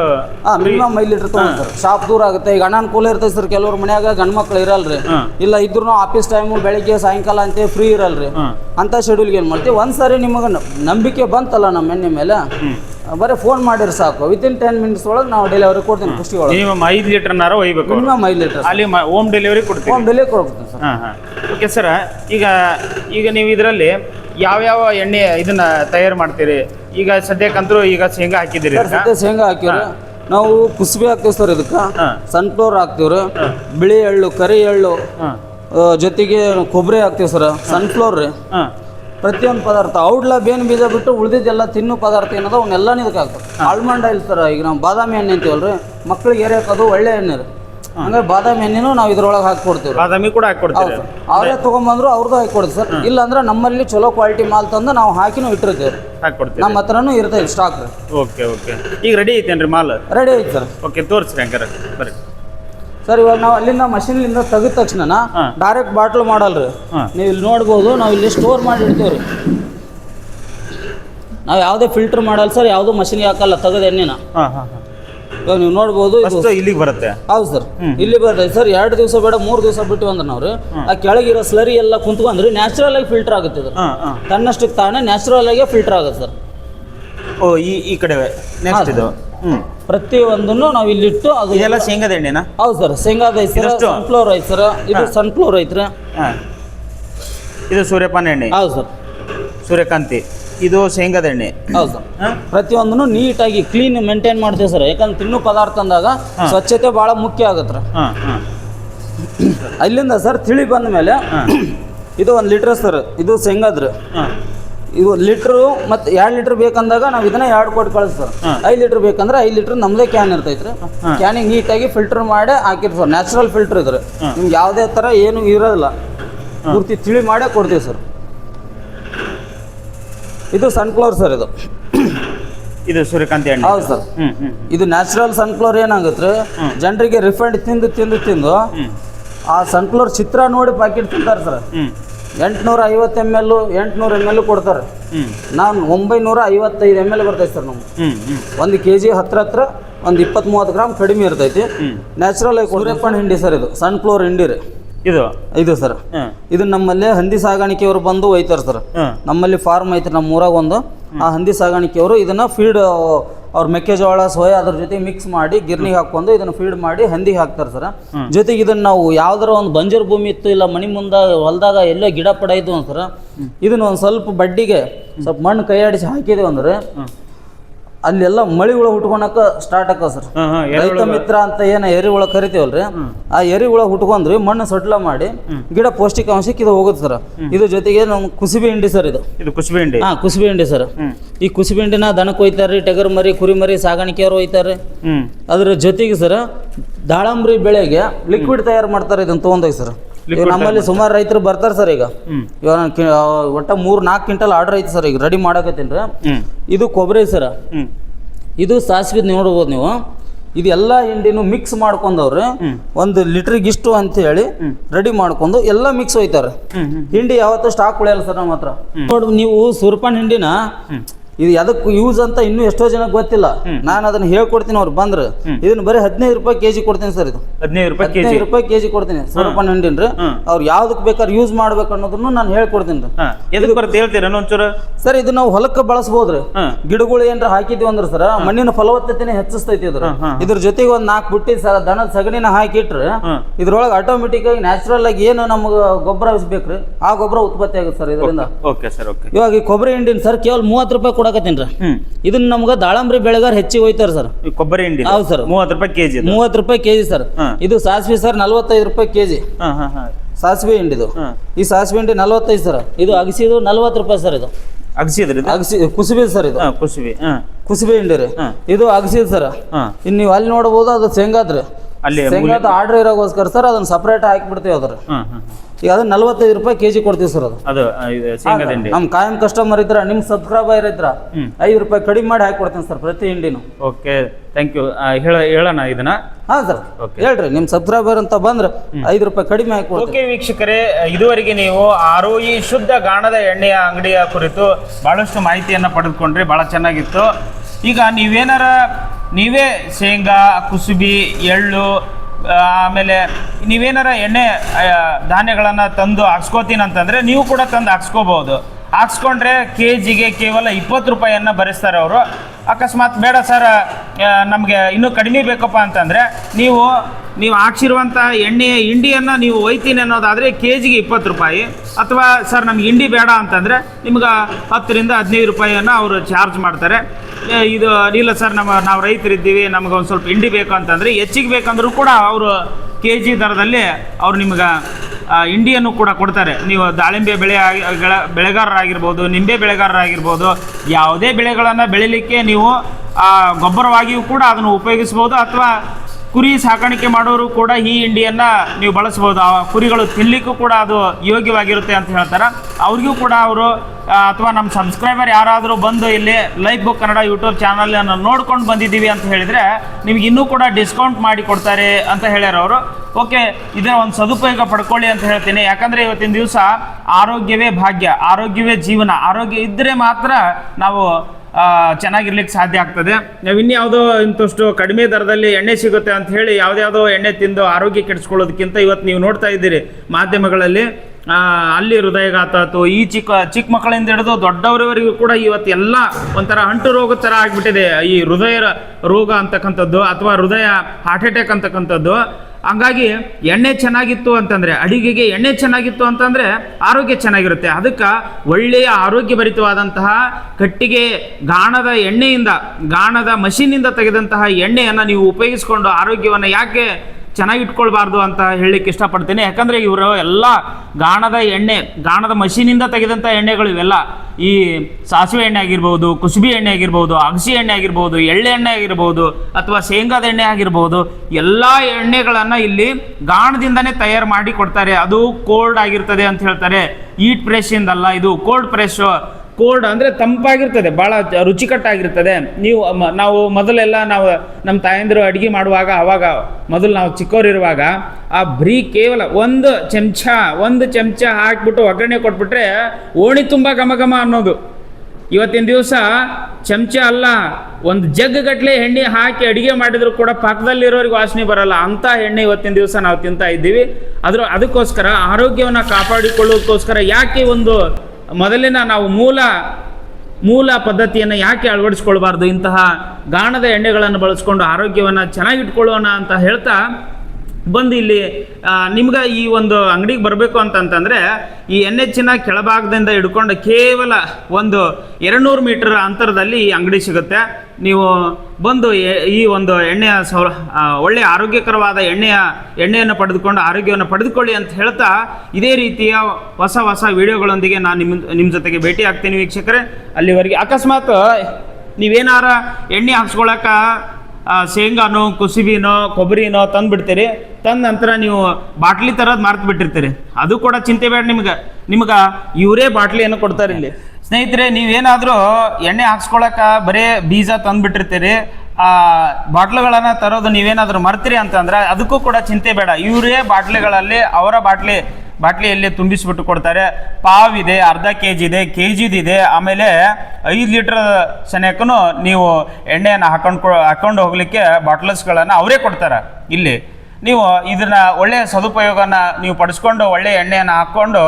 ಹಾಂ ಮಿನಿಮಮ್ ಐದು ಲೀಟ್ರ್ ತೊಗೊಂತಾರೆ ಶಾಪ್ ದೂರ ಆಗುತ್ತೆ. ಈಗ ಅನಾನುಕೂಲ ಇರ್ತೈತೆ ಸರ್ ಕೆಲವ್ರ ಮನ್ಯಾಗ ಗಂಡು ಮಕ್ಳು ಇರಲ್ರಿ. ಇಲ್ಲ ಇದ್ರೂ ಆಫೀಸ್ ಟೈಮು ಬೆಳಿಗ್ಗೆ ಸಾಯಂಕಾಲ ಅಂತ ಫ್ರೀ ಇರಲ್ರಿ. ಅಂತ ಶೆಡ್ಯೂಲ್ಗೆ ಏನು ಮಾಡ್ತೀವಿ? ಒಂದು ಸಾರಿ ನಿಮಗೆ ನಂಬಿಕೆ ಬಂತಲ್ಲ ನಮ್ಮ ಎಣ್ಣೆ ಮೇಲೆ ಬರೀ ಫೋನ್ ಮಾಡಿರಿ ಸಾಕು. ವಿತಿನ್ ಟೆನ್ ಮಿನಿಟ್ಸ್ ಒಳಗೆ ನಾವು ಡೆಲಿವರಿ ಕೊಡ್ತೀನಿ ಕುಷ್ಟಿ ಒಳಗೆ ಮಿನಿಮಮ್ ಐದು ಲೀಟ್ರ್ನಾರ ಒಯ್ಬೇಕು. ಮಿನಿಮಮ್ ಐದು ಲೀಟರ್ ಅಲ್ಲಿ ಹೋಮ್ ಡೆಲಿವರಿ ಕೊಡ್ತೀವಿ. ಹೋಮ್ ಡೆಲಿವರಿ ಕೊಡ್ತೀನಿ ಸರ್ ಹಾಂ ಹಾಂ. ಓಕೆ ಸರ್ ಈಗ ಈಗ ನೀವು ಇದರಲ್ಲಿ ಯಾವ್ಯಾವ ಎಣ್ಣೆ ಇದನ್ನ ತಯಾರು ಮಾಡ್ತೀರಿ? ಈಗ ಸದ್ಯಕ್ಕಂತರೂ ಈಗ ಶೇಂಗಾ ಹಾಕಿದ್ದೀರಿ ಸದ್ಯ ಶೇಂಗಾ ಹಾಕಿವ್ರಿ. ನಾವು ಕುಸುಬಿ ಹಾಕ್ತೀವಿ ಸರ್ ಇದಕ್ಕೆ. ಸನ್ಫ್ಲವರ್ ಹಾಕ್ತೀವ್ರಿ. ಬಿಳಿ ಎಳ್ಳು ಕರಿ ಎಳ್ಳು ಹಾಂ. ಜೊತೆಗೆ ಕೊಬ್ಬರಿ ಹಾಕ್ತೀವಿ ಸರ್ ಸನ್ಫ್ಲವರ್ ರೀ. ಹಾಂ. ಪ್ರತಿಯೊಂದು ಪದಾರ್ಥ. ಔಡ್ಲ ಬೇನ್ ಬೀಜ ಬಿಟ್ಟು ಉಳಿದಿದ್ದೆಲ್ಲ ತಿನ್ನು ಪದಾರ್ಥ ಏನದ ಅವನ್ನೆಲ್ಲ ಇದಕ್ಕೆ ಹಾಕ್ತಾರೆ ಆಲ್ಮಂಡ್ ಆಯಿಲ್ ಸರ್ ಈಗ ನಾವು ಬಾದಾಮಿ ಎಣ್ಣೆ ಅಂತೀವಲ್ರಿ ಮಕ್ಕಳಿಗೆ ಏರಿಯಾಕ ಅದು ಒಳ್ಳೆ ಎಣ್ಣೆ ರೀ. ಹಂಗಾಗಿ ಬಾದಾಮಿ ಎಣ್ಣೆನೂ ನಾವು ಇದ್ರೊಳಗೆ ಹಾಕಿ ಕೊಡ್ತೀವಿ ಬಾದಾಮಿ ಕೂಡ ಹಾಕ್ಕೊಡ್ತೀವಿ ಅವರೇ ತೊಗೊಂಬಂದ್ರು ಅವ್ರದ್ದು ಹಾಕ್ಕೊಡ್ತೀವಿ ಸರ್. ಇಲ್ಲಾಂದ್ರೆ ನಮ್ಮಲ್ಲಿ ಚಲೋ ಕ್ವಾಲಿಟಿ ಮಾಲ್ ತಂದು ನಾವು ಹಾಕಿನೂ ಇಟ್ಟಿರ್ತೀವಿ ರೀ ಹಾಕ್ಕೊಡ್ತೀವಿ ನಮ್ಮ ಹತ್ರನೂ ಇರ್ತೈತೆ ಸ್ಟಾಕ್ ಓಕೆ ಓಕೆ. ಈಗ ರೆಡಿ ಐತೇನ್ರಿ ಮಾಲ್? ರೆಡಿ ಐತೆ ಸರ್. ಓಕೆ ತೋರಿಸ್ರಿ ಹಂಗಾರೆ. ಬರ್ರಿ. ಸರ್ ಇವಾಗ ನಾವು ಅಲ್ಲಿಂದ ಮಷಿನ್ಲಿಂದ ತೆಗೆದ ತಕ್ಷಣ. ಡೈರೆಕ್ಟ್ ಬಾಟ್ಲ್ ಮಾಡಲ್ರಿ. ನೀವು ಇಲ್ಲಿ ನೋಡ್ಬೋದು ನಾವು ಇಲ್ಲಿ ಸ್ಟೋರ್ ಮಾಡಿ ಇಡ್ತೀವ್ರಿ. ನಾವು ಯಾವುದೇ ಫಿಲ್ಟರ್ ಮಾಡಲ್ಲ ಸರ್ ಯಾವುದೋ ಮಷಿನ್ ಹಾಕಲ್ಲ ತೆಗೆದ ಎಣ್ಣೆನ. ಇವಾಗ ನೀವು ನೋಡ್ಬೋದು ಇಲ್ಲಿಗೆ ಬರುತ್ತೆ. ಹೌದು ಸರ್. ಇಲ್ಲಿ ಬರುತ್ತೆ ಸರ್ ಎರಡು ದಿವಸ ಬೇಡ ಮೂರು ದಿವಸ ಬಿಟ್ಟು ಅಂದ್ರೆ ನಾವು ಆ ಕೆಳಗಿರೋ ಸ್ಲರಿ ಎಲ್ಲ ಕುಂತ್ಕೊಂಡ್ರಿ ನ್ಯಾಚುರಲ್ ಆಗಿ ಫಿಲ್ಟರ್ ಆಗುತ್ತೆ ಇದು ತನ್ನಷ್ಟಕ್ಕೆ ತಾನೇ ನ್ಯಾಚುರಲ್ ಆಗಿ ಫಿಲ್ಟರ್ ಆಗುತ್ತೆ ಸರ್. ಓ ಈ ಈ ಕಡೆ ನೆಕ್ಸ್ಟ್ ಇದು. ಹ್ಞೂ ಪ್ರತಿ ಒಂದನ್ನು ನಾವು ಇಲ್ಲಿಟ್ಟು ಅದು ಇದೆಲ್ಲ ಶೇಂಗಾದ ಎಣ್ಣೆನಾ? ಹೌದು ಸರ್ ಶೇಂಗಾದ ಐತೆ ಇದೆಷ್ಟು? ಸನ್ಫ್ಲವರ್ ಐತೆ ಸರ್ ಇದು ಸನ್ಫ್ಲವರ್ ಐತ್ರ ಹಾಂ. ಇದು ಸೂರ್ಯಪಾನ ಎಣ್ಣೆ? ಹೌದು ಸರ್. ಸೂರ್ಯಕಾಂತಿ. ಇದು ಶೇಂಗಾದ ಎಣ್ಣೆ? ಹೌದು ಸರ್. ಹಾಂ. ಪ್ರತಿಯೊಂದನ್ನು ನೀಟಾಗಿ ಕ್ಲೀನ್ ಮೇಂಟೈನ್ ಮಾಡ್ತೀವಿ ಸರ್. ಯಾಕಂದ್ರೆ ತಿನ್ನು ಪದಾರ್ಥ ಅಂದಾಗ ಹಾ. ಸ್ವಚ್ಛತೆ ಭಾಳ ಮುಖ್ಯ ಆಗತ್ತೆ ರೀ. ಹಾಂ ಹಾಂ. ಅಲ್ಲಿಂದ ಸರ್ ತಿಳಿ ಬಂದ ಮೇಲೆ ಇದು ಒಂದು ಲೀಟ್ರ್ ಸರ್ ಇದು ಶೇಂಗಾದ್ರಿ ಹಾಂ. ಇದು ಲೀಟ್ರು ಮತ್ತು ಎರಡು ಲೀಟ್ರ್ ಬೇಕಂದಾಗ ನಾವು ಇದನ್ನ ಎರಡು ಕೊಟ್ಟು ಕಳಿಸ್ತಾರೆ. ಐದು ಲೀಟ್ರ್ ಬೇಕಂದ್ರೆ ಐದು ಲೀಟ್ರ್ ನಮ್ದೇ ಕ್ಯಾನ್ ಇರ್ತೈತ್ರಿ. ರೀ ಹಾ. ಕ್ಯಾನಿಗೆ ನೀಟಾಗಿ ಫಿಲ್ಟರ್ ಮಾಡಿ ಹಾಕಿರ್ ಸರ್. ನ್ಯಾಚುರಲ್ ಫಿಲ್ಟರ್ ಇದ್ರೆ. ನಿಮ್ಗೆ ಯಾವುದೇ ಥರ ಏನು ಇರೋದಿಲ್ಲ. ಪೂರ್ತಿ ತಿಳಿ ಮಾಡೇ ಕೊಡ್ತೀವಿ ಸರ್. ಇದು ಸನ್ಫ್ಲವರ್ ಸರ್ ಇದು. ಇದು ಸೂರ್ಯಕಾಂತಿ ಎಣ್ಣೆ ಹೌದು ಸರ್. ಇದು ನ್ಯಾಚುರಲ್ ಸನ್ಫ್ಲವರ್ ಏನಾಗುತ್ತೆ ಜನರಿಗೆ ರಿಫೈಂಡ್ ತಿಂದು ತಿಂದು ತಿಂದು ಆ ಸನ್ಫ್ಲವರ್ ಚಿತ್ರ ನೋಡಿ ಪ್ಯಾಕೆಟ್ ತಿಂತಾರೆ ಸರ್. ಎಂಟುನೂರ ಐವತ್ತು ಎಂ ಎಲ್ ಎಂಟುನೂರು ಎಂ ಎಲ್ ಕೊಡ್ತಾರೆ. ನಾನು ಒಂಬೈನೂರ ಐವತ್ತೈದು ಎಂ ಎಲ್ ಬರ್ತೈತೆ ಸರ್ ನಮ್ಗೆ. ಒಂದು ಕೆ ಜಿ ಹತ್ರ ಹತ್ರ ಒಂದು ಇಪ್ಪತ್ತು ಮೂವತ್ತು ಗ್ರಾಮ್ ಕಡಿಮೆ ಇರ್ತೈತಿ. ನ್ಯಾಚುರಲ್ ಆಗಿ ಸೂರ್ಯಪಾನ ಹಿಂಡಿ ಸರ್ ಇದು? ಸನ್ಫ್ಲವರ್ ಹಿಂಡಿ ರೀ. ಇದು? ಇದು ಸರ್. ಇದು ನಮ್ಮಲ್ಲಿ ಹಂದಿ ಸಾಗಾಣಿಕೆಯವರು ಬಂದು ಒಯ್ತಾರೆ ಸರ್. ನಮ್ಮಲ್ಲಿ ಫಾರ್ಮ್ ಐತೆ ನಮ್ಮ ಊರಾಗ ಒಂದು. ಆ ಹಂದಿ ಸಾಗಾಣಿಕೆಯವರು ಇದನ್ನ ಫೀಡ್ ಅವ್ರ ಮೆಕ್ಕೆಜೋಳ ಸೋಯಾ ಅದ್ರ ಜೊತೆ ಮಿಕ್ಸ್ ಮಾಡಿ ಗಿರ್ನಿ ಹಾಕೊಂಡು ಇದನ್ನ ಫೀಡ್ ಮಾಡಿ ಹಂದಿಗೆ ಹಾಕ್ತಾರೆ ಸರ್. ಜೊತೆಗೆ ಇದನ್ನ ನಾವು ಯಾವ್ದಾರ ಒಂದು ಬಂಜರ್ ಭೂಮಿ ಇತ್ತು ಇಲ್ಲ ಮನಿ ಮುಂದ ಹೊಲದಾಗ ಎಲ್ಲೋ ಗಿಡ ಪಡ ಇದ್ವು ಸರ್ ಇದನ್ನ ಒಂದು ಸ್ವಲ್ಪ ಬಡ್ಡಿಗೆ ಸ್ವಲ್ಪ ಮಣ್ಣು ಕೈಯಾಡಿಸಿ ಹಾಕಿದ್ವಿ ಅಂದ್ರೆ ಅಲ್ಲೆಲ್ಲ ಮಳಿ ಹುಳ ಹುಟ್ಕೊಳಕ ಸ್ಟಾರ್ಟ್ ಆಕ ಸರ್ ರೈತ ಮಿತ್ರ ಅಂತ ಏನ ಎರಿಹುಳ ಕರಿತೀವಲ್ರಿ? ಆ ಎರಿ ಹುಳ ಹುಟ್ಕೊಂಡ್ರಿ ಮಣ್ಣು ಸೊಟ್ಲ ಮಾಡಿ ಗಿಡ ಪೌಷ್ಟಿಕಾಂಶಕ್ಕೆ ಇದು ಹೋಗುತ್ತೆ ಸರ್ ಇದು ಜೊತೆಗೆ ನಮ್ಮ ಕುಸುಬಿ ಹಿಂಡಿ ಸರ್ ಇದು. ಇದು ಕುಸುಬಿ ಹಿಂಡಿ. ಹಾ ಕುಸುಬಿ ಹಿಂಡಿ ಸರ್ ಈ ಕುಸುಬಿ ಹಿಂಡಿನ ದನಕ್ಕೆ ಒಯ್ತಾರ್ರಿ ಟಗರ್ ಮರಿ ಕುರಿ ಮರಿ ಸಾಗಾಣಿಕೆಯವರು ಒಯ್ತಾರೆ ಅದ್ರ ಜೊತೆಗೆ ಸರ್ ದಾಳಂಬ್ರಿ ಬೆಳೆಗೆ ಲಿಕ್ವಿಡ್ ತಯಾರು ಮಾಡ್ತಾರೆ ಇದನ್ನ ತೊಗೊಂಡೋಗಿ ಸರ್ ಈಗ ನಮ್ಮಲ್ಲಿ ಸುಮಾರು ರೈತರು ಬರ್ತಾರೆ ಸರ್ ಈಗ. ಇವಾಗ ನಾನ್ ಒಟ್ಟ ಮೂರ್ ನಾಲ್ಕು ಕ್ವಿಂಟಲ್ ಆರ್ಡರ್ ಐತಿ ಸರ್ ಈಗ ರೆಡಿ ಮಾಡಕತ್ತೀನಿ ಇದು ಕೊಬ್ಬರಿ ಸರ್. ಇದು ಸಾಸಿವೆ ನೋಡ್ಬೋದು ನೀವು. ಇದು ಎಲ್ಲಾ ಹಿಂಡಿನೂ ಮಿಕ್ಸ್ ಮಾಡ್ಕೊಂಡವ್ರೆ. ಒಂದು ಲೀಟ್ರಿಗೆ ಇಷ್ಟು ಅಂತ ಹೇಳಿ ರೆಡಿ ಮಾಡ್ಕೊಂಡು ಎಲ್ಲ ಮಿಕ್ಸ್ ಹ್ಮ್ ಹಿಂಡಿ ಯಾವತ್ತೂ ಸ್ಟಾಕ್ ಉಳಿಯಲ್ಲ ಸರ್ ನಮ್ಮ ಹತ್ರ. ನೋಡಿ ನೀವು ಸುರ್ಪಾನ್ ಹಿಂಡಿನ ಇದು ಎದಕ್ಕೆ ಯೂಸ್ ಅಂತ ಇನ್ನೂ ಎಷ್ಟೋ ಜನ ಗೊತ್ತಿಲ್ಲ. ನಾನು ಅದನ್ನ ಹೇಳ್ಕೊಡ್ತೀನಿ ಅವ್ರು ಬಂದ್ರೆ. ಇದನ್ನ ಬರೀ ಹದಿನೈದು ರೂಪಾಯಿ ಕೆಜಿ ಕೊಡ್ತೀನಿ ಸರ್ ಇದು. ಹದಿನೈದು ರೂಪಾಯಿ ಕೆಜಿ. ರೂಪಾಯಿ ಕೆಜಿ ಕೊಡ್ತೀನಿ. ಸ್ವಲ್ಪ ಹಿಂಡಿನ್ರಿ. ಅವ್ರು ಯಾವ್ದಕ್ಕೆ ಬೇಕಾದ್ರೆ ಯೂಸ್ ಮಾಡ್ಬೇಕು ಅನ್ನೋದನ್ನು ನಾನು ಹೇಳ್ಕೊಡ್ತೀನಿ. ಎದಕ್ಕೆ ಬರುತ್ತೆ ಹೇಳ್ತೀರ ಒಂಚೂರು ಸರ್ ಇದು ನಾವು ಹೊಲಕ್ಕೆ ಬಳಸ್ಬೋದ್ರಿ. ಗಿಡಗಳು ಏನ್ರ ಹಾಕಿದ್ವಿ ಅಂದ್ರೆ ಸರ್ ಮಣ್ಣಿನ ಫಲವತ್ತತೆನೇ ಹೆಚ್ಚಿಸ್ತೈತಿ ಇದ್ರ. ಇದ್ರ ಜೊತೆಗೆ ಒಂದ್ ನಾಲ್ಕು ಬುಟ್ಟಿ ಸರ್ ದನದ ಸಗಣಿನ ಹಾಕಿಟ್ರೆ. ಇದ್ರೊಳಗೆ ಆಟೋಮೆಟಿಕ್ ಆಗಿ ನ್ಯಾಚುರಲ್ ಆಗಿ ಏನು ನಮ್ಗೆ ಗೊಬ್ಬರ ಬೇಕ್ರಿ ಆ ಗೊಬ್ಬರ ಉತ್ಪತ್ತಿ ಆಗುತ್ತೆ ಸರ್ ಇದರಿಂದ. ಇವಾಗ ಈ ಕೊಬ್ಬರಿ ಹಿಂಡಿನ ಸರ್ ಕೇವಲ ಮೂವತ್ತು ರೂಪಾಯಿ ಕೊಡಕತ್ತೀನಿ ರೀ ಹ್ಮ್. ಇದನ್ನ ನಮ್ಗೆ ದಾಳಂಬ್ರಿ ಬೆಳೆಗಾರ ಹೆಚ್ಚಿಗೆ ಹೋಯ್ತಾರೆ ಸರ್. ಈ ಕೊಬ್ಬರಿ ಹಿಂಡಿ ಹೌದು ಸರ್. ಮೂವತ್ತು ರೂಪಾಯಿ ಕೆಜಿ ಇದು ಮೂವತ್ತು ರೂಪಾಯಿ ಕೆಜಿ ಸರ್. ಹಾ. ಇದು ಸಾಸಿವೆ ಸರ್ ನಲ್ವತ್ತೈದು ರೂಪಾಯಿ ಕೆಜಿ. ಹಾ ಹಾ ಹಾ. ಸಾಸಿವೆ ಹಿಂಡಿದು ಹಾ. ಈ ಸಾಸಿವೆ ಹಿಂಡಿ ನಲ್ವತ್ತೈದು ಸರ್. ಇದು ಅಗಸಿದು ನಲ್ವತ್ತು ರೂಪಾಯಿ ಸರ್ ಇದು. ಅಗಸಿದ್ರಿ ಇದು? ಅಗಸಿ ಕುಸುಬಿ ಸರ್ ಇದು. ಹಾ ಕುಸುಬಿ ಹಾ. ಕುಸುಬೆ ಹಿಂಡಿ ರೀ. ಹಾ. ಇದು ಅಗಸಿದ್ ಸರ್. ಹಾ. ಇನ್ನು ನೀವು ಅಲ್ಲಿ ನೋಡ್ಬೋದು ಅದು ಶೇಂಗಾದ್ರಿ ಅಲ್ಲಿ ಶೇಂಗಾದ ಆರ್ಡರ್ ಇರೋಗೋಸ್ಕರ ಸರ್ ಅದನ್ನ ಸಪ್ರೇಟ್ ಹಾಕಿಬಿಡ್ತೀವಿ ಅದ್ರ. ಹಾ ಹಾ. ಈಗ ಅದು ನಲ್ವತ್ತೈದು ರೂಪಾಯಿ ಕೆಜಿ ಕೊಡ್ತೀವಿ ಸರ್ ಅದು. ಅದು ಹಿಂಡಿ ನಮ್ಮ ಕಾಯಂ ಕಸ್ಟಮರ್ ಇದ್ರ ನಿಮ್ಮ ಸಬ್ಸ್ಕ್ರೈಬರ್ ಇದ್ರ. ಐದು ರೂಪಾಯಿ ಕಡಿಮೆ ಮಾಡಿ ಹಾಕಿ ಕೊಡ್ತೀನಿ ಸರ್ ಪ್ರತಿ ಹಿಂಡಿನು. ಓಕೆ ಥ್ಯಾಂಕ್ ಯು ಹೇಳ ಹೇಳೋಣ ಇದನ್ನ? ಹಾ ಸರ್. ಹೇಳ್ರಿ ನಿಮ್ಮ ಸಬ್ಸ್ಕ್ರೈಬರ್ ಅಂತ ಬಂದ್ರೆ ಐದು ರೂಪಾಯಿ ಕಡಿಮೆ ಹಾಕಿ ಓಕೆ ವೀಕ್ಷಕರೇ ಇದುವರೆಗೆ ನೀವು ಆರೋಯಿ ಶುದ್ಧ ಗಾಣದ ಎಣ್ಣೆಯ ಅಂಗಡಿಯ ಕುರಿತು ಬಹಳಷ್ಟು ಮಾಹಿತಿಯನ್ನು ಪಡೆದುಕೊಂಡ್ರಿ ಭಾಳ ಚೆನ್ನಾಗಿತ್ತು. ಈಗ ನೀವೇನಾರ ನೀವೇ ಶೇಂಗಾ ಕುಸುಬಿ ಎಳ್ಳು ಆಮೇಲೆ ನೀವೇನಾರ ಎಣ್ಣೆ ಧಾನ್ಯಗಳನ್ನು ತಂದು ಹಾಕ್ಸ್ಕೋತೀನಿ ಅಂತಂದರೆ ನೀವು ಕೂಡ ತಂದು ಹಾಕ್ಸ್ಕೋಬಹುದು ಹಾಕ್ಸ್ಕೊಂಡ್ರೆ ಕೆ ಜಿಗೆ ಕೇವಲ ಇಪ್ಪತ್ತು ರೂಪಾಯಿಯನ್ನು ಭರಿಸ್ತಾರೆ ಅವರು. ಅಕಸ್ಮಾತ್ ಬೇಡ ಸರ್ ನಮಗೆ ಇನ್ನೂ ಕಡಿಮೆ ಬೇಕಪ್ಪ ಅಂತಂದರೆ ನೀವು ನೀವು ಹಾಕ್ಸಿರುವಂಥ ಎಣ್ಣೆ ಹಿಂಡಿಯನ್ನು ನೀವು ಒಯ್ತೀನಿ ಅನ್ನೋದಾದರೆ ಕೆ ಜಿಗೆ ಇಪ್ಪತ್ತು ರೂಪಾಯಿ. ಅಥವಾ ಸರ್, ನಮ್ಗೆ ಹಿಂಡಿ ಬೇಡ ಅಂತಂದರೆ ನಿಮ್ಗೆ ಹತ್ತರಿಂದ ಹದಿನೈದು ರೂಪಾಯಿಯನ್ನು ಅವರು ಚಾರ್ಜ್ ಮಾಡ್ತಾರೆ. ಇದು, ಇಲ್ಲ ಸರ್, ನಮ್ಮ, ನಾವು ರೈತರಿದ್ದೀವಿ, ನಮ್ಗೆ ಒಂದು ಸ್ವಲ್ಪ ಹಿಂಡಿ ಬೇಕು ಅಂತಂದರೆ ಹೆಚ್ಚಿಗೆ ಬೇಕಂದ್ರೂ ಕೂಡ ಅವರು ಕೆ ಜಿ ದರದಲ್ಲಿ ಅವ್ರು ನಿಮ್ಗೆ ಇಂಡಿಯನ್ನು ಕೂಡ ಕೊಡ್ತಾರೆ. ನೀವು ದಾಳಿಂಬೆ ಬೆಳೆ ಬೆಳೆಗಾರರಾಗಿರ್ಬೋದು, ನಿಂಬೆ ಬೆಳೆಗಾರರಾಗಿರ್ಬೋದು, ಯಾವುದೇ ಬೆಳೆಗಳನ್ನು ಬೆಳಿಲಿಕ್ಕೆ ನೀವು ಗೊಬ್ಬರವಾಗಿಯೂ ಕೂಡ ಅದನ್ನು ಉಪಯೋಗಿಸ್ಬೋದು ಅಥವಾ ಕುರಿ ಸಾಕಾಣಿಕೆ ಮಾಡೋರು ಕೂಡ ಈ ಹಿಂಡಿಯನ್ನು ನೀವು ಬಳಸ್ಬೋದು ಆ ಕುರಿಗಳು ತಿನ್ನಲಿಕ್ಕೂ ಕೂಡ ಅದು ಯೋಗ್ಯವಾಗಿರುತ್ತೆ ಅಂತ ಹೇಳ್ತಾರೆ. ಅವ್ರಿಗೂ ಕೂಡ ಅವರು ಅಥವಾ ನಮ್ಮ ಸಬ್ಸ್ಕ್ರೈಬರ್ ಯಾರಾದರೂ ಬಂದು ಇಲ್ಲಿ ಲೈಫ್ ಬುಕ್ ಕನ್ನಡ ಯೂಟ್ಯೂಬ್ ಚಾನಲನ್ನು ನೋಡ್ಕೊಂಡು ಬಂದಿದ್ದೀವಿ ಅಂತ ಹೇಳಿದರೆ ನಿಮ್ಗೆ ಇನ್ನೂ ಕೂಡ ಡಿಸ್ಕೌಂಟ್ ಮಾಡಿ ಕೊಡ್ತಾರೆ ಅಂತ ಹೇಳ್ಯಾರ ಅವರು. ಓಕೆ ಇದರ ಒಂದು ಸದುಪಯೋಗ ಪಡ್ಕೊಳ್ಳಿ ಅಂತ ಹೇಳ್ತೀನಿ. ಯಾಕಂದರೆ ಇವತ್ತಿನ ದಿವಸ ಆರೋಗ್ಯವೇ ಭಾಗ್ಯ, ಆರೋಗ್ಯವೇ ಜೀವನ. ಆರೋಗ್ಯ ಇದ್ದರೆ ಮಾತ್ರ ನಾವು ಚೆನ್ನಾಗಿರ್ಲಿಕ್ಕೆ ಸಾಧ್ಯ ಆಗ್ತದೆ. ನಾವು ಇನ್ಯಾವುದೋ ಇಂತಷ್ಟು ಕಡಿಮೆ ದರದಲ್ಲಿ ಎಣ್ಣೆ ಸಿಗುತ್ತೆ ಅಂತ ಹೇಳಿ ಯಾವುದ್ಯಾವುದೋ ಎಣ್ಣೆ ತಿಂದು ಆರೋಗ್ಯ ಕೆಡಿಸ್ಕೊಳ್ಳೋದಕ್ಕಿಂತ ಇವತ್ತು ನೀವು ನೋಡ್ತಾ ಇದ್ದೀರಿ ಮಾಧ್ಯಮಗಳಲ್ಲಿ. ಅಲ್ಲಿ ಹೃದಯಘಾತ ಆಯ್ತು, ಈ ಚಿಕ್ಕ ಚಿಕ್ಕ ಮಕ್ಕಳಿಂದ ಹಿಡಿದು ದೊಡ್ಡವರವರೆಗೂ ಕೂಡ ಇವತ್ತು ಎಲ್ಲ ಒಂಥರ ಅಂಟು ರೋಗದ ಥರ ಆಗಿಬಿಟ್ಟಿದೆ. ಈ ಹೃದಯ ರೋಗ ಅಂತಕ್ಕಂಥದ್ದು ಅಥವಾ ಹೃದಯ ಹಾರ್ಟ್ ಅಟ್ಯಾಕ್ ಅಂತಕ್ಕಂಥದ್ದು. ಹಂಗಾಗಿ ಎಣ್ಣೆ ಚೆನ್ನಾಗಿತ್ತು ಅಂತಂದ್ರೆ, ಅಡುಗೆಗೆ ಎಣ್ಣೆ ಚೆನ್ನಾಗಿತ್ತು ಅಂತಂದ್ರೆ ಆರೋಗ್ಯ ಚೆನ್ನಾಗಿರುತ್ತೆ. ಅದಕ್ಕೆ ಒಳ್ಳೆಯ ಆರೋಗ್ಯಭರಿತವಾದಂತಹ ಕಟ್ಟಿಗೆ ಗಾಣದ ಎಣ್ಣೆಯಿಂದ, ಗಾಣದ ಮಷೀನಿಂದ ತೆಗೆದಂತಹ ಎಣ್ಣೆಯನ್ನು ನೀವು ಉಪಯೋಗಿಸಿಕೊಂಡು ಆರೋಗ್ಯವನ್ನು ಯಾಕೆ ಚೆನ್ನಾಗಿಟ್ಕೊಳ್ಬಾರ್ದು ಅಂತ ಹೇಳಲಿಕ್ಕೆ ಇಷ್ಟಪಡ್ತೀನಿ. ಯಾಕಂದರೆ ಇವರು ಎಲ್ಲ ಗಾಣದ ಎಣ್ಣೆ, ಗಾಣದ ಮಷೀನಿಂದ ತೆಗೆದಂಥ ಎಣ್ಣೆಗಳು ಇವೆಲ್ಲ. ಈ ಸಾಸಿವೆ ಎಣ್ಣೆ ಆಗಿರ್ಬೋದು, ಕುಸುಬಿ ಎಣ್ಣೆ ಆಗಿರ್ಬೋದು, ಅಗಸಿ ಎಣ್ಣೆ ಆಗಿರ್ಬೋದು, ಎಳ್ಳೆ ಎಣ್ಣೆ ಆಗಿರ್ಬೋದು, ಅಥವಾ ಶೇಂಗಾದ ಎಣ್ಣೆ ಆಗಿರ್ಬೋದು, ಎಲ್ಲ ಎಣ್ಣೆಗಳನ್ನು ಇಲ್ಲಿ ಗಾಣದಿಂದನೇ ತಯಾರು ಮಾಡಿ ಕೊಡ್ತಾರೆ. ಅದು ಕೋಲ್ಡ್ ಆಗಿರ್ತದೆ ಅಂತ ಹೇಳ್ತಾರೆ. ಈಟ್ ಪ್ರೆಶ್ ಇಂದಲ್ಲ, ಇದು ಕೋಲ್ಡ್ ಪ್ರೆಶ್ ಕೋಲ್ಡ್ ಅಂದರೆ ತಂಪಾಗಿರ್ತದೆ ಭಾಳ ರುಚಿಕಟ್ಟಾಗಿರ್ತದೆ. ನೀವು ನಾವು ಮೊದಲೆಲ್ಲ ನಾವು ನಮ್ಮ ತಾಯಂದಿರು ಅಡುಗೆ ಮಾಡುವಾಗ ಆವಾಗ ಮೊದಲು ನಾವು ಚಿಕ್ಕವರಿರುವಾಗ ಆ ಬ್ರೀ ಕೇವಲ ಒಂದು ಚಮಚ ಒಂದು ಚಮಚ ಹಾಕಿಬಿಟ್ಟು ಒಗ್ಗರಣೆ ಕೊಟ್ಬಿಟ್ರೆ ಓಣಿ ತುಂಬ ಘಮ ಘಮ ಅನ್ನೋದು. ಇವತ್ತಿನ ದಿವಸ ಚಮಚ ಅಲ್ಲ, ಒಂದು ಜಗ್ ಗಟ್ಟಲೆ ಎಣ್ಣೆ ಹಾಕಿ ಅಡುಗೆ ಮಾಡಿದ್ರು ಕೂಡ ಪಕ್ಕದಲ್ಲಿರೋರಿಗೆ ವಾಸನೆ ಬರಲ್ಲ. ಅಂತ ಎಣ್ಣೆ ಇವತ್ತಿನ ದಿವಸ ನಾವು ತಿಂತಾ ಇದ್ದೀವಿ. ಅದ್ರ ಅದಕ್ಕೋಸ್ಕರ ಆರೋಗ್ಯವನ್ನು ಕಾಪಾಡಿಕೊಳ್ಳೋದಕ್ಕೋಸ್ಕರ ಯಾಕೆ ಒಂದು ಮೊದಲಿನ ನಾವು ಮೂಲ ಮೂಲ ಪದ್ಧತಿಯನ್ನು ಯಾಕೆ ಅಳವಡಿಸ್ಕೊಳ್ಬಾರ್ದು? ಇಂತಹ ಗಾಣದ ಎಣ್ಣೆಗಳನ್ನು ಬಳಸ್ಕೊಂಡು ಆರೋಗ್ಯವನ್ನು ಚೆನ್ನಾಗಿಟ್ಕೊಳ್ಳೋಣ ಅಂತ ಹೇಳ್ತಾ ಬಂದು ಇಲ್ಲಿ ನಿಮ್ಗೆ ಈ ಒಂದು ಅಂಗಡಿಗೆ ಬರಬೇಕು ಅಂತಂತಂದರೆ ಈ ಎನ್ ಎಚ್ಚಿನ ಕೆಳಭಾಗದಿಂದ ಹಿಡ್ಕೊಂಡು ಕೇವಲ ಒಂದು ಎರಡುನೂರು ಮೀಟರ್ ಅಂತರದಲ್ಲಿ ಈ ಅಂಗಡಿ ಸಿಗುತ್ತೆ. ನೀವು ಬಂದು ಈ ಒಂದು ಎಣ್ಣೆಯ ಸೌ ಒಳ್ಳೆಯ ಆರೋಗ್ಯಕರವಾದ ಎಣ್ಣೆಯ ಎಣ್ಣೆಯನ್ನು ಪಡೆದುಕೊಂಡು ಆರೋಗ್ಯವನ್ನು ಪಡೆದುಕೊಳ್ಳಿ ಅಂತ ಹೇಳ್ತಾ ಇದೇ ರೀತಿಯ ಹೊಸ ಹೊಸ ವಿಡಿಯೋಗಳೊಂದಿಗೆ ನಾನು ನಿಮ್ಮ ನಿಮ್ಮ ಜೊತೆಗೆ ಭೇಟಿ ಆಗ್ತೀನಿ ವೀಕ್ಷಕರೇ. ಅಲ್ಲಿವರೆಗೆ ಅಕಸ್ಮಾತ್ ನೀವೇನಾರ ಎಣ್ಣೆ ಹಾಕ್ಸ್ಕೊಳಕ ಆ, ಶೇಂಗಾನೋ ಕುಸುಬಿನೋ ಕೊಬ್ಬರಿನೋ ತಂದು ಬಿಡ್ತೀರಿ ತಂದ ನಂತರ ನೀವು ಬಾಟ್ಲಿ ತರೋದು ಮಾರ್ಕ್ ಬಿಟ್ಟಿರ್ತೀರಿ ಅದು ಕೂಡ ಚಿಂತೆ ಬೇಡ ನಿಮ್ಗೆ. ನಿಮ್ಗೆ ಇವರೇ ಬಾಟ್ಲಿಯನ್ನು ಕೊಡ್ತಾರೆ ಇಲ್ಲಿ ಸ್ನೇಹಿತರೆ, ನೀವೇನಾದರೂ ಎಣ್ಣೆ ಹಾಕ್ಸ್ಕೊಳಕ್ಕೆ ಬರೇ ಬೀಜ ತಂದು ಬಿಟ್ಟಿರ್ತೀರಿ ಆ ಬಾಟ್ಲುಗಳನ್ನು ತರೋದು ನೀವೇನಾದರೂ ಮರ್ತೀರಿ ಅಂತಂದ್ರೆ ಅದಕ್ಕೂ ಕೂಡ ಚಿಂತೆ ಬೇಡ. ಇವರೇ ಬಾಟ್ಲಿಗಳಲ್ಲಿ ಅವರ ಬಾಟ್ಲಿ, ಬಾಟ್ಲಿಯಲ್ಲಿ ತುಂಬಿಸಿಬಿಟ್ಟು ಕೊಡ್ತಾರೆ. ಪಾವ್ ಇದೆ ಅರ್ಧ ಕೆ ಜಿ ಇದೆ ಕೆ ಇದೆ ಆಮೇಲೆ ಐದು ಲೀಟ್ರ್ ಸನೇಕನು ನೀವು ಎಣ್ಣೆಯನ್ನು ಹಾಕೊಂಡು ಹಾಕೊಂಡು ಹೋಗಲಿಕ್ಕೆ ಬಾಟ್ಲಸ್ಗಳನ್ನು ಅವರೇ ಕೊಡ್ತಾರೆ ಇಲ್ಲಿ. ನೀವು ಇದನ್ನ ಒಳ್ಳೆಯ ಸದುಪಯೋಗನ ನೀವು ಪಡಿಸ್ಕೊಂಡು ಒಳ್ಳೆಯ ಎಣ್ಣೆಯನ್ನು ಹಾಕ್ಕೊಂಡು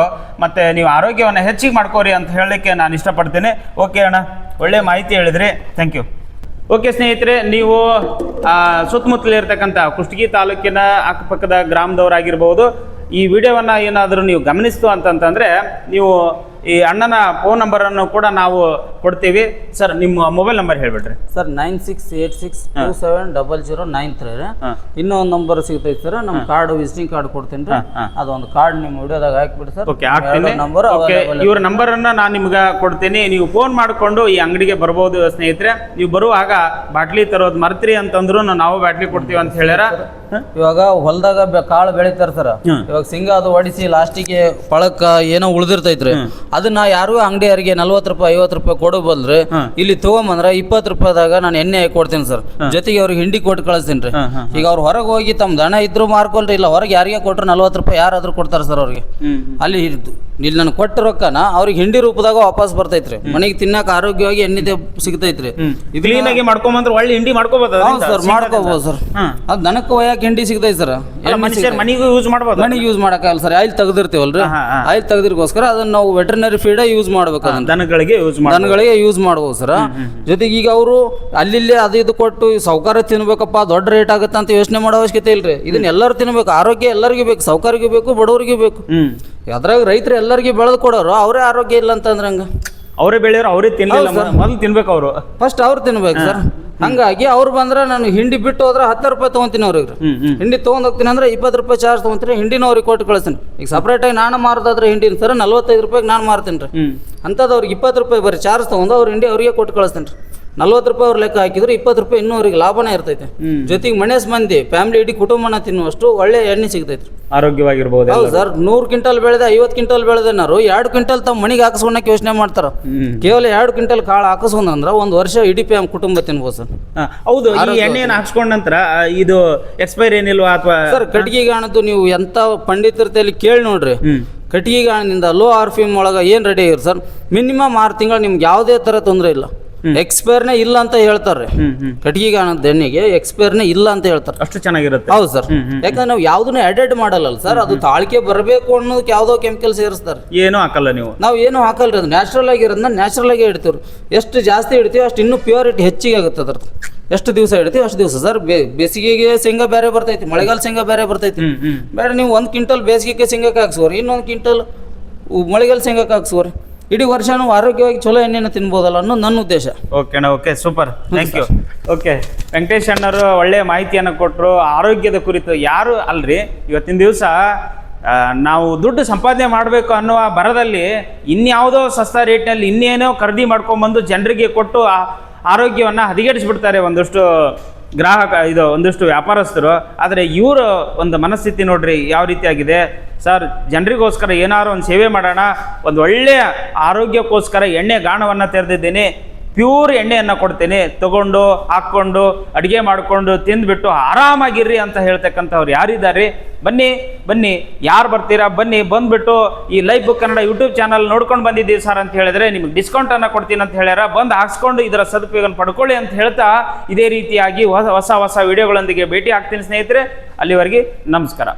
ಮತ್ತೆ ನೀವು ಆರೋಗ್ಯವನ್ನು ಹೆಚ್ಚಿಗೆ ಮಾಡ್ಕೋರಿ ಅಂತ ಹೇಳಲಿಕ್ಕೆ ನಾನು ಇಷ್ಟಪಡ್ತೀನಿ. ಓಕೆ ಅಣ್ಣ ಒಳ್ಳೆಯ ಮಾಹಿತಿ ಹೇಳಿದ್ರಿ. ಥ್ಯಾಂಕ್ ಯು ಓಕೆ ಸ್ನೇಹಿತರೆ, ನೀವು ಸುತ್ತಮುತ್ತಲಿರ್ತಕ್ಕಂಥ ಕುಷ್ಟಗಿ ತಾಲೂಕಿನ ಅಕ್ಕಪಕ್ಕದ ಗ್ರಾಮದವರಾಗಿರ್ಬೋದು, ಈ ವಿಡಿಯೋವನ್ನು ಏನಾದರೂ ನೀವು ಗಮನಿಸ್ತು ಅಂತಂತಂದರೆ, ನೀವು ಈ ಅಣ್ಣನ ಫೋನ್ ನಂಬರನ್ನು ಕೂಡ ನಾವು ಕೊಡ್ತೀವಿ. ಸರ್ ನಿಮ್ಮ mobile number ಹೇಳ್ಬಿಡ್ರಿ. Sir nine six eight six two seven double zero nine three ರೀ. ಹಾಂ. ನಂಬರ್ ಸಿಗ್ತೈತೆ ಸರ್ ನಮ್ಮ ಕಾರ್ಡ್ ವಿಸಿಟಿಂಗ್ ಕಾರ್ಡ್ ಕೊಡ್ತೀನಿ ರೀ. ಅದೊಂದು ಕಾರ್ಡ್ ನಿಮ್ಮ ವಿಡಿಯೋದಾಗ ಹಾಕ್ಬಿಡಿ ಸರ್ ಓಕೆ ನಂಬರ್ ಓಕೆ ಇವ್ರ ನಂಬರನ್ನು ನಾನು ನಿಮ್ಗೆ ಕೊಡ್ತೀನಿ. ನೀವು ಫೋನ್ ಮಾಡಿಕೊಂಡು ಈ ಅಂಗಡಿಗೆ ಬರ್ಬೋದು ಸ್ನೇಹಿತರೆ. ನೀವು ಬರುವಾಗ ಬಾಟ್ಲಿ ತರೋದು ಮರ್ತ್ರಿ ಅಂತಂದ್ರು ನಾವು ಬಾಟ್ಲಿ ಕೊಡ್ತೀವಿ ಅಂತ ಹೇಳ್ಯಾರ? ಇವಾಗ ಹೊಲದಾಗ ಕಾಳು ಬೆಳಿತಾರ ಸರ್. ಇವಾಗ ಸಿಂಗ ಅದು ಹೊಡಿಸಿ ಲಾಸ್ಟಿಗೆ ಪಳಕ್ಕ ಏನೋ ಉಳಿದಿರ್ತೈತ್ರಿ. ಅದನ್ನ ಯಾರು ಅಂಗಡಿಯವರಿಗೆ ನಲ್ವತ್ತು ರೂಪಾಯಿ ಐವತ್ತು ರೂಪಾಯಿ ಕೊಡು ಬಂದ್ರೆ ಹ್ಮ್. ಇಲ್ಲಿ ತಗೊಂಬಂದ್ರ ಇಪ್ಪತ್ತು ರೂಪಾಯಿದಾಗ ನಾನು ಎಣ್ಣೆ ಕೊಡ್ತೀನಿ ಸರ್. ಜೊತೆಗೆ ಅವ್ರಿಗೆ ಹಿಂಡಿ ಕೊಟ್ಟು ಕಳಿಸ್ತೀನಿ ರೀ. ಈಗ ಅವ್ರು ಹೊರಗೆ ಹೋಗಿ ತಮ್ಮ ದಣ ಇದ್ರು ಮಾರ್ಕೊಳ್ರಿ ಇಲ್ಲ ಹೊರಗೆ ಯಾರಿಗೆ ಕೊಟ್ರು ನಲ್ವತ್ತು ರೂಪಾಯಿ ಯಾರಾದ್ರೂ ಕೊಡ್ತಾರೆ ಸರ್ ಅವ್ರಿಗೆ. ಅಲ್ಲಿ ಇಲ್ಲಿ ನಾನು ಕೊಟ್ಟ ರೊಕ್ಕನ ಅವ್ರಿಗೆ ಹಿಂಡಿ ರೂಪದಾಗ ವಾಪಸ್ ಬರ್ತೈತ್ರಿ. ಮನೆಗೆ ತಿನ್ನಕ ಆರೋಗ್ಯವಾಗಿ ಎಣ್ಣೆ ಸಿಗ್ತೈತ್ರಿ. ಮಾಡ್ಕೊಂಬಂದ್ರೆ ಒಳ್ಳೆ ಹಿಂಡಿ ಮಾಡ್ಕೋಬೋದು ಹೌದು ಸರ್ ಮಾಡ್ಕೋಬಹುದು ಸರ್. ಅದು ದನಕ್ಕೆ ಒಯ್ಯಾಕ ಹಿಂಡಿ ಸಿಗ್ತೈತೆ ಸರ್. ಮನುಷ್ಯರ್ ಮನೆಗೂ ಯೂಸ್ ಮಾಡ್ಬೋದು. ಮನೆಗೆ ಯೂಸ್ ಮಾಡಕ್ಕಾಗಲ್ಲ ಸರ್. ಆಯಿಲ್ ತೆಗೆದಿರ್ತೀವಲ್ರಿ? ಹಾ, ಹಾ. ಆಯಿಲ್ ತೆಗೆದಿರ್ಕೋಸ್ಕರ ಅದನ್ನ ನಾವು ವೆಟರ್ನರಿ ಫೀಡ್ ಯೂಸ್ ಮಾಡ್ಬೇಕು ಅದನ್ನ. ದನಗಳಿಗೆ ಯೂಸ್ ಮಾಡಬಹುದು ದನಗಳಿಗೆ ಯೂಸ್ ಮಾಡ್ಬೋದು ಸರ್. ಜೊತೆಗೆ ಈಗ ಅವರು ಅಲ್ಲಿ ಅದು ಇದು ಕೊಟ್ಟು ಸೌಕಾರ ತಿನ್ಬೇಕಪ್ಪ ದೊಡ್ಡ ರೇಟ್ ಆಗುತ್ತೆ ಅಂತ ಯೋಚನೆ ಮಾಡೋ ಅವಶ್ಯಕತೆ ಇಲ್ರಿ. ಇದನ್ನ ಎಲ್ಲರೂ ತಿನ್ಬೇಕು. ಆರೋಗ್ಯ ಎಲ್ಲರಿಗೂ ಬೇಕು ಸೌಕರ್ಯಗೂ ಬೇಕು ಬಡವರಿಗೂ ಬೇಕು. ಹ್ಮ್. ಅದ್ರಾಗ ರೈತರು ಎಲ್ಲರಿಗೂ ಬೆಳೆದು ಕೊಡೋರು ಅವರೇ ಆರೋಗ್ಯ ಇಲ್ಲ ಅಂತಂದ್ರಂಗ. ಅವರೇ ಬೆಳೆಯೋರು ಅವರೇ ತಿನ್ನಲಿಲ್ಲ ಮೊದಲು ತಿನ್ಬೇಕು ಅವರು. ಫಸ್ಟ್ ಅವ್ರು ತಿನ್ಬೇಕು ಸರ್. ಹಂಗಾಗಿ ಅವ್ರು ಬಂದ್ರೆ ನಾನು ಹಿಂಡಿ ಬಿಟ್ಟು ಹೋದ್ರೆ ಹತ್ತು ರೂಪಾಯಿ ತೊಗೊಂತೀನಿ ಅವ್ರಿಗೆ. ಹಿಂಡಿ ತೊಗೊಂಡ್ ಹೋಗ್ತೀನಿ ಅಂದ್ರೆ ಇಪ್ಪತ್ತು ರೂಪಾಯಿ ಚಾರ್ಜ್ ತೊಗೊಂತೀನಿ ಹಿಂಡಿನ ಅವ್ರಿಗೆ ಕೊಟ್ಟು ಕಳಿಸ್ತೀನಿ. ಈಗ ಸಪ್ರೇಟಾಗಿ ನಾನು ಮಾರೋದಾದ್ರೆ ಹಿಂಡಿನ ಸರ್ ನಲ್ವತ್ತೈದು ರೂಪಾಯಿಗೆ ನಾನು ಮಾರ್ತೀನಿ ರೀ. ಅಂಥದ್ದು ಅವ್ರಿಗೆ ಇಪ್ಪತ್ತು ರೂಪಾಯಿ ಬರೀ ಚಾರ್ಜ್ ತೊಗೊಂಡು ಅವ್ರು ಹಿಂಡಿ ಅವರಿಗೆ ಕೊಟ್ಟು ಕಳಿಸ್ತೀನಿ ರೀ. ನಲ್ವತ್ತು ರೂಪಾಯಿ ಅವ್ರ ಲೆಕ್ಕ ಹಾಕಿದ್ರು ಇಪ್ಪತ್ತು ರೂಪಾಯಿ ಇನ್ನೂ ಅವ್ರಿಗೆ ಲಾಭನೇ ಇರ್ತೈತೆ. ಜೊತೆಗೆ ಮನೆಸ್ ಮಂದಿ ಫ್ಯಾಮಿಲಿ ಇಡೀ ಕುಟುಂಬನ ತಿನ್ನುವಷ್ಟು ಒಳ್ಳೆ ಎಣ್ಣೆ ಸಿಗ್ತೈತೆ ಆರೋಗ್ಯವಾಗಿರ್ಬೋದು ಹೌದು ಸರ್ ನೂರು ಕ್ವಿಂಟಲ್ ಬೆಳೆದ ಐವತ್ತು ಕ್ವಿಂಟಲ್ ಬೆಳೆದನಾರು ಎರಡು ಕ್ವಿಂಟಲ್ ತಮ್ಮ ಮಣಿಗೆ ಹಾಕಿಸ್ಕೊಳಕ್ಕೆ ಯೋಚನೆ ಮಾಡ್ತಾರ. ಕೇವಲ ಎರಡು ಕ್ವಿಂಟಲ್ ಕಾಳು ಹಾಕಿಸ್ಕೊಂಡ್ರೆ ಒಂದು ವರ್ಷ ಇಡೀ ಫ್ಯಾಮ್ ಕುಟುಂಬ ತಿನ್ಬೋದು ಸರ್. ಹೌದು ಈ ಎಣ್ಣೆಯನ್ನು ಹಾಕ್ಸ್ಕೊಂಡ ನಂತರ ಇದು ಎಕ್ಸ್ಪೈರ್ ಏನಿಲ್ವಾ ಅಥವಾ ಸರ್ ಕಟ್ಟಿಗೆ ಗಾಣದ್ದು ನೀವು ಎಂತಾವ್ ಪಂಡಿತರತೆಯಲ್ಲಿ ಕೇಳಿ ನೋಡ್ರಿ. ಕಟ್ಟಿಗೆ ಗಾಣದಿಂದ ಲೋ ಆರ್ ಎಂ ಒಳಗೆ ಏನು ರೆಡಿ ಆಗಿರ್ ಸರ್? ಮಿನಿಮಮ್ ಆರು ತಿಂಗಳು ನಿಮ್ಗೆ ಯಾವುದೇ ಥರ ತೊಂದರೆ ಇಲ್ಲ. ಎಕ್ಸ್ಪೈರ್ನೇ ಇಲ್ಲ ಅಂತ ಹೇಳ್ತಾರೆ ಕಟ್ಟಿಗೆ ಗಾಣದ ಎಣ್ಣೆಗೆ ಎಕ್ಸ್ಪೈರ್ನೇ ಇಲ್ಲ ಅಂತ ಹೇಳ್ತಾರೆ. ಅಷ್ಟು ಚೆನ್ನಾಗಿರುತ್ತೆ. ಹೌದು ಸರ್. ಯಾಕಂದ್ರೆ ನಾವು ಯಾವ್ದನ್ನ ಎಡೆಡ್ ಮಾಡಲ್ಲ ಸರ್ ಅದು ತಾಳಿಕೆ ಬರಬೇಕು ಅನ್ನೋದಕ್ಕೆ ಯಾವ್ದೋ ಕೆಮಿಕಲ್ ಸೇರಿಸ್ತಾರೆ. ಏನೂ ಹಾಕಲ್ಲ ನೀವು. ನಾವು ಏನು ಹಾಕಲ್ರಿ ಅದು. ನ್ಯಾಚುರಲ್ ಆಗಿರೋದನ್ನ ನ್ಯಾಚುರಲ್ ಆಗಿ ಇಡ್ತೀವಿ ಎಷ್ಟು ಜಾಸ್ತಿ ಇಡ್ತೀವಿ ಅಷ್ಟು ಇನ್ನೂ ಪ್ಯೂರಿಟಿ ಹೆಚ್ಚಿಗೆ ಆಗುತ್ತೆ ಅದ್ರದ್ದು. ಎಷ್ಟು ದಿವಸ ಇಡ್ತೀವಿ ಅಷ್ಟು ದಿವಸ ಸರ್. ಬೇಸಿಗೆಗೆ ಶೇಂಗಾ ಬೇರೆ ಬರ್ತೈತಿ ಮಳೆಗಾಲ ಶೇಂಗಾ ಬೇರೆ ಬರ್ತೈತಿ. ಬೇಡ ನೀವು ಒಂದು ಕ್ವಿಂಟಲ್ ಬೇಸಿಗೆಗೆ ಶೇಂಗಾಕ್ಕೆ ಹಾಕ್ಸೋರಿ ಇನ್ನೊಂದು ಕ್ವಿಂಟಲ್ ಮಳೆಗಾಲ ಶೇಂಗಾಕ್ಕೆ ಹಾಕ್ಸೋರಿ ಇಡೀ ವರ್ಷ ನಾವು ಆರೋಗ್ಯವಾಗಿ ಚಲೋ ಎಣ್ಣೆನ ತಿನ್ಬೋದಲ್ಲ ಅನ್ನೋ ನನ್ನ ಉದ್ದೇಶ. ಓಕೆ ಅಣ್ಣ okay super thank you okay Venkatesh ಅಣ್ಣರು ಒಳ್ಳೆಯ ಮಾಹಿತಿಯನ್ನು ಕೊಟ್ಟರು ಆರೋಗ್ಯದ ಕುರಿತು ಯಾರು ಅಲ್ರಿ? ಇವತ್ತಿನ ದಿವಸ ನಾವು ದುಡ್ಡು ಸಂಪಾದನೆ ಮಾಡಬೇಕು ಅನ್ನುವ ಬರದಲ್ಲಿ ಇನ್ಯಾವುದೋ ಸಸ್ತಾ ರೇಟ್ನಲ್ಲಿ ಇನ್ನೇನೋ ಖರೀದಿ ಮಾಡ್ಕೊಂಬಂದು ಜನರಿಗೆ ಕೊಟ್ಟು ಆರೋಗ್ಯವನ್ನು ಹದಗೆಡಿಸ್ಬಿಡ್ತಾರೆ ಒಂದಷ್ಟು ಗ್ರಾಹಕ, ಇದು ಒಂದಿಷ್ಟು ವ್ಯಾಪಾರಸ್ಥರು, ಆದರೆ ಇವರ ಒಂದು ಮನಸ್ಥಿತಿ ನೋಡ್ರಿ ಯಾವ ರೀತಿಯಾಗಿದೆ? ಸರ್, ಜನರಿಗೋಸ್ಕರ ಏನಾದ್ರು ಒಂದು ಸೇವೆ ಮಾಡೋಣ, ಒಂದು ಒಳ್ಳೆಯ ಆರೋಗ್ಯಕ್ಕೋಸ್ಕರ ಎಣ್ಣೆ ಗಾಣವನ್ನು ತೆರೆದಿದ್ದೀನಿ ಪ್ಯೂರ್ ಎಣ್ಣೆಯನ್ನು ಕೊಡ್ತೀನಿ. ತಗೊಂಡು, ಹಾಕ್ಕೊಂಡು, ಅಡುಗೆ ಮಾಡಿಕೊಂಡು, ತಿಂದ್ಬಿಟ್ಟು ಆರಾಮಾಗಿರ್ರಿ ಅಂತ ಹೇಳ್ತಕ್ಕಂಥವ್ರು ಯಾರಿದ್ದಾರೆ? ಬನ್ನಿ ಬನ್ನಿ. ಯಾರು ಬರ್ತೀರಾ? ಬನ್ನಿ. ಬಂದ್ಬಿಟ್ಟು ಈ ಲೈಫ್ ಕನ್ನಡ ಯೂಟ್ಯೂಬ್ ಚಾನಲ್ ನೋಡ್ಕೊಂಡು ಬಂದಿದ್ದೀವಿ ಸರ್ ಅಂತ ಹೇಳಿದ್ರೆ ನಿಮಗೆ ಡಿಸ್ಕೌಂಟನ್ನು ಕೊಡ್ತೀನಿ ಅಂತ ಹೇಳ್ಯಾರ. ಬಂದು ಹಾಕ್ಸ್ಕೊಂಡು ಇದರ ಸದುಪಯೋಗ ಪಡ್ಕೊಳ್ಳಿ ಅಂತ ಹೇಳ್ತಾ ಇದೇ ರೀತಿಯಾಗಿ ಹೊಸ ಹೊಸ ಹೊಸ ವಿಡಿಯೋಗಳೊಂದಿಗೆ ಭೇಟಿ ಆಗ್ತೀನಿ ಸ್ನೇಹಿತರೆ. ಅಲ್ಲಿವರೆಗೆ ನಮಸ್ಕಾರ.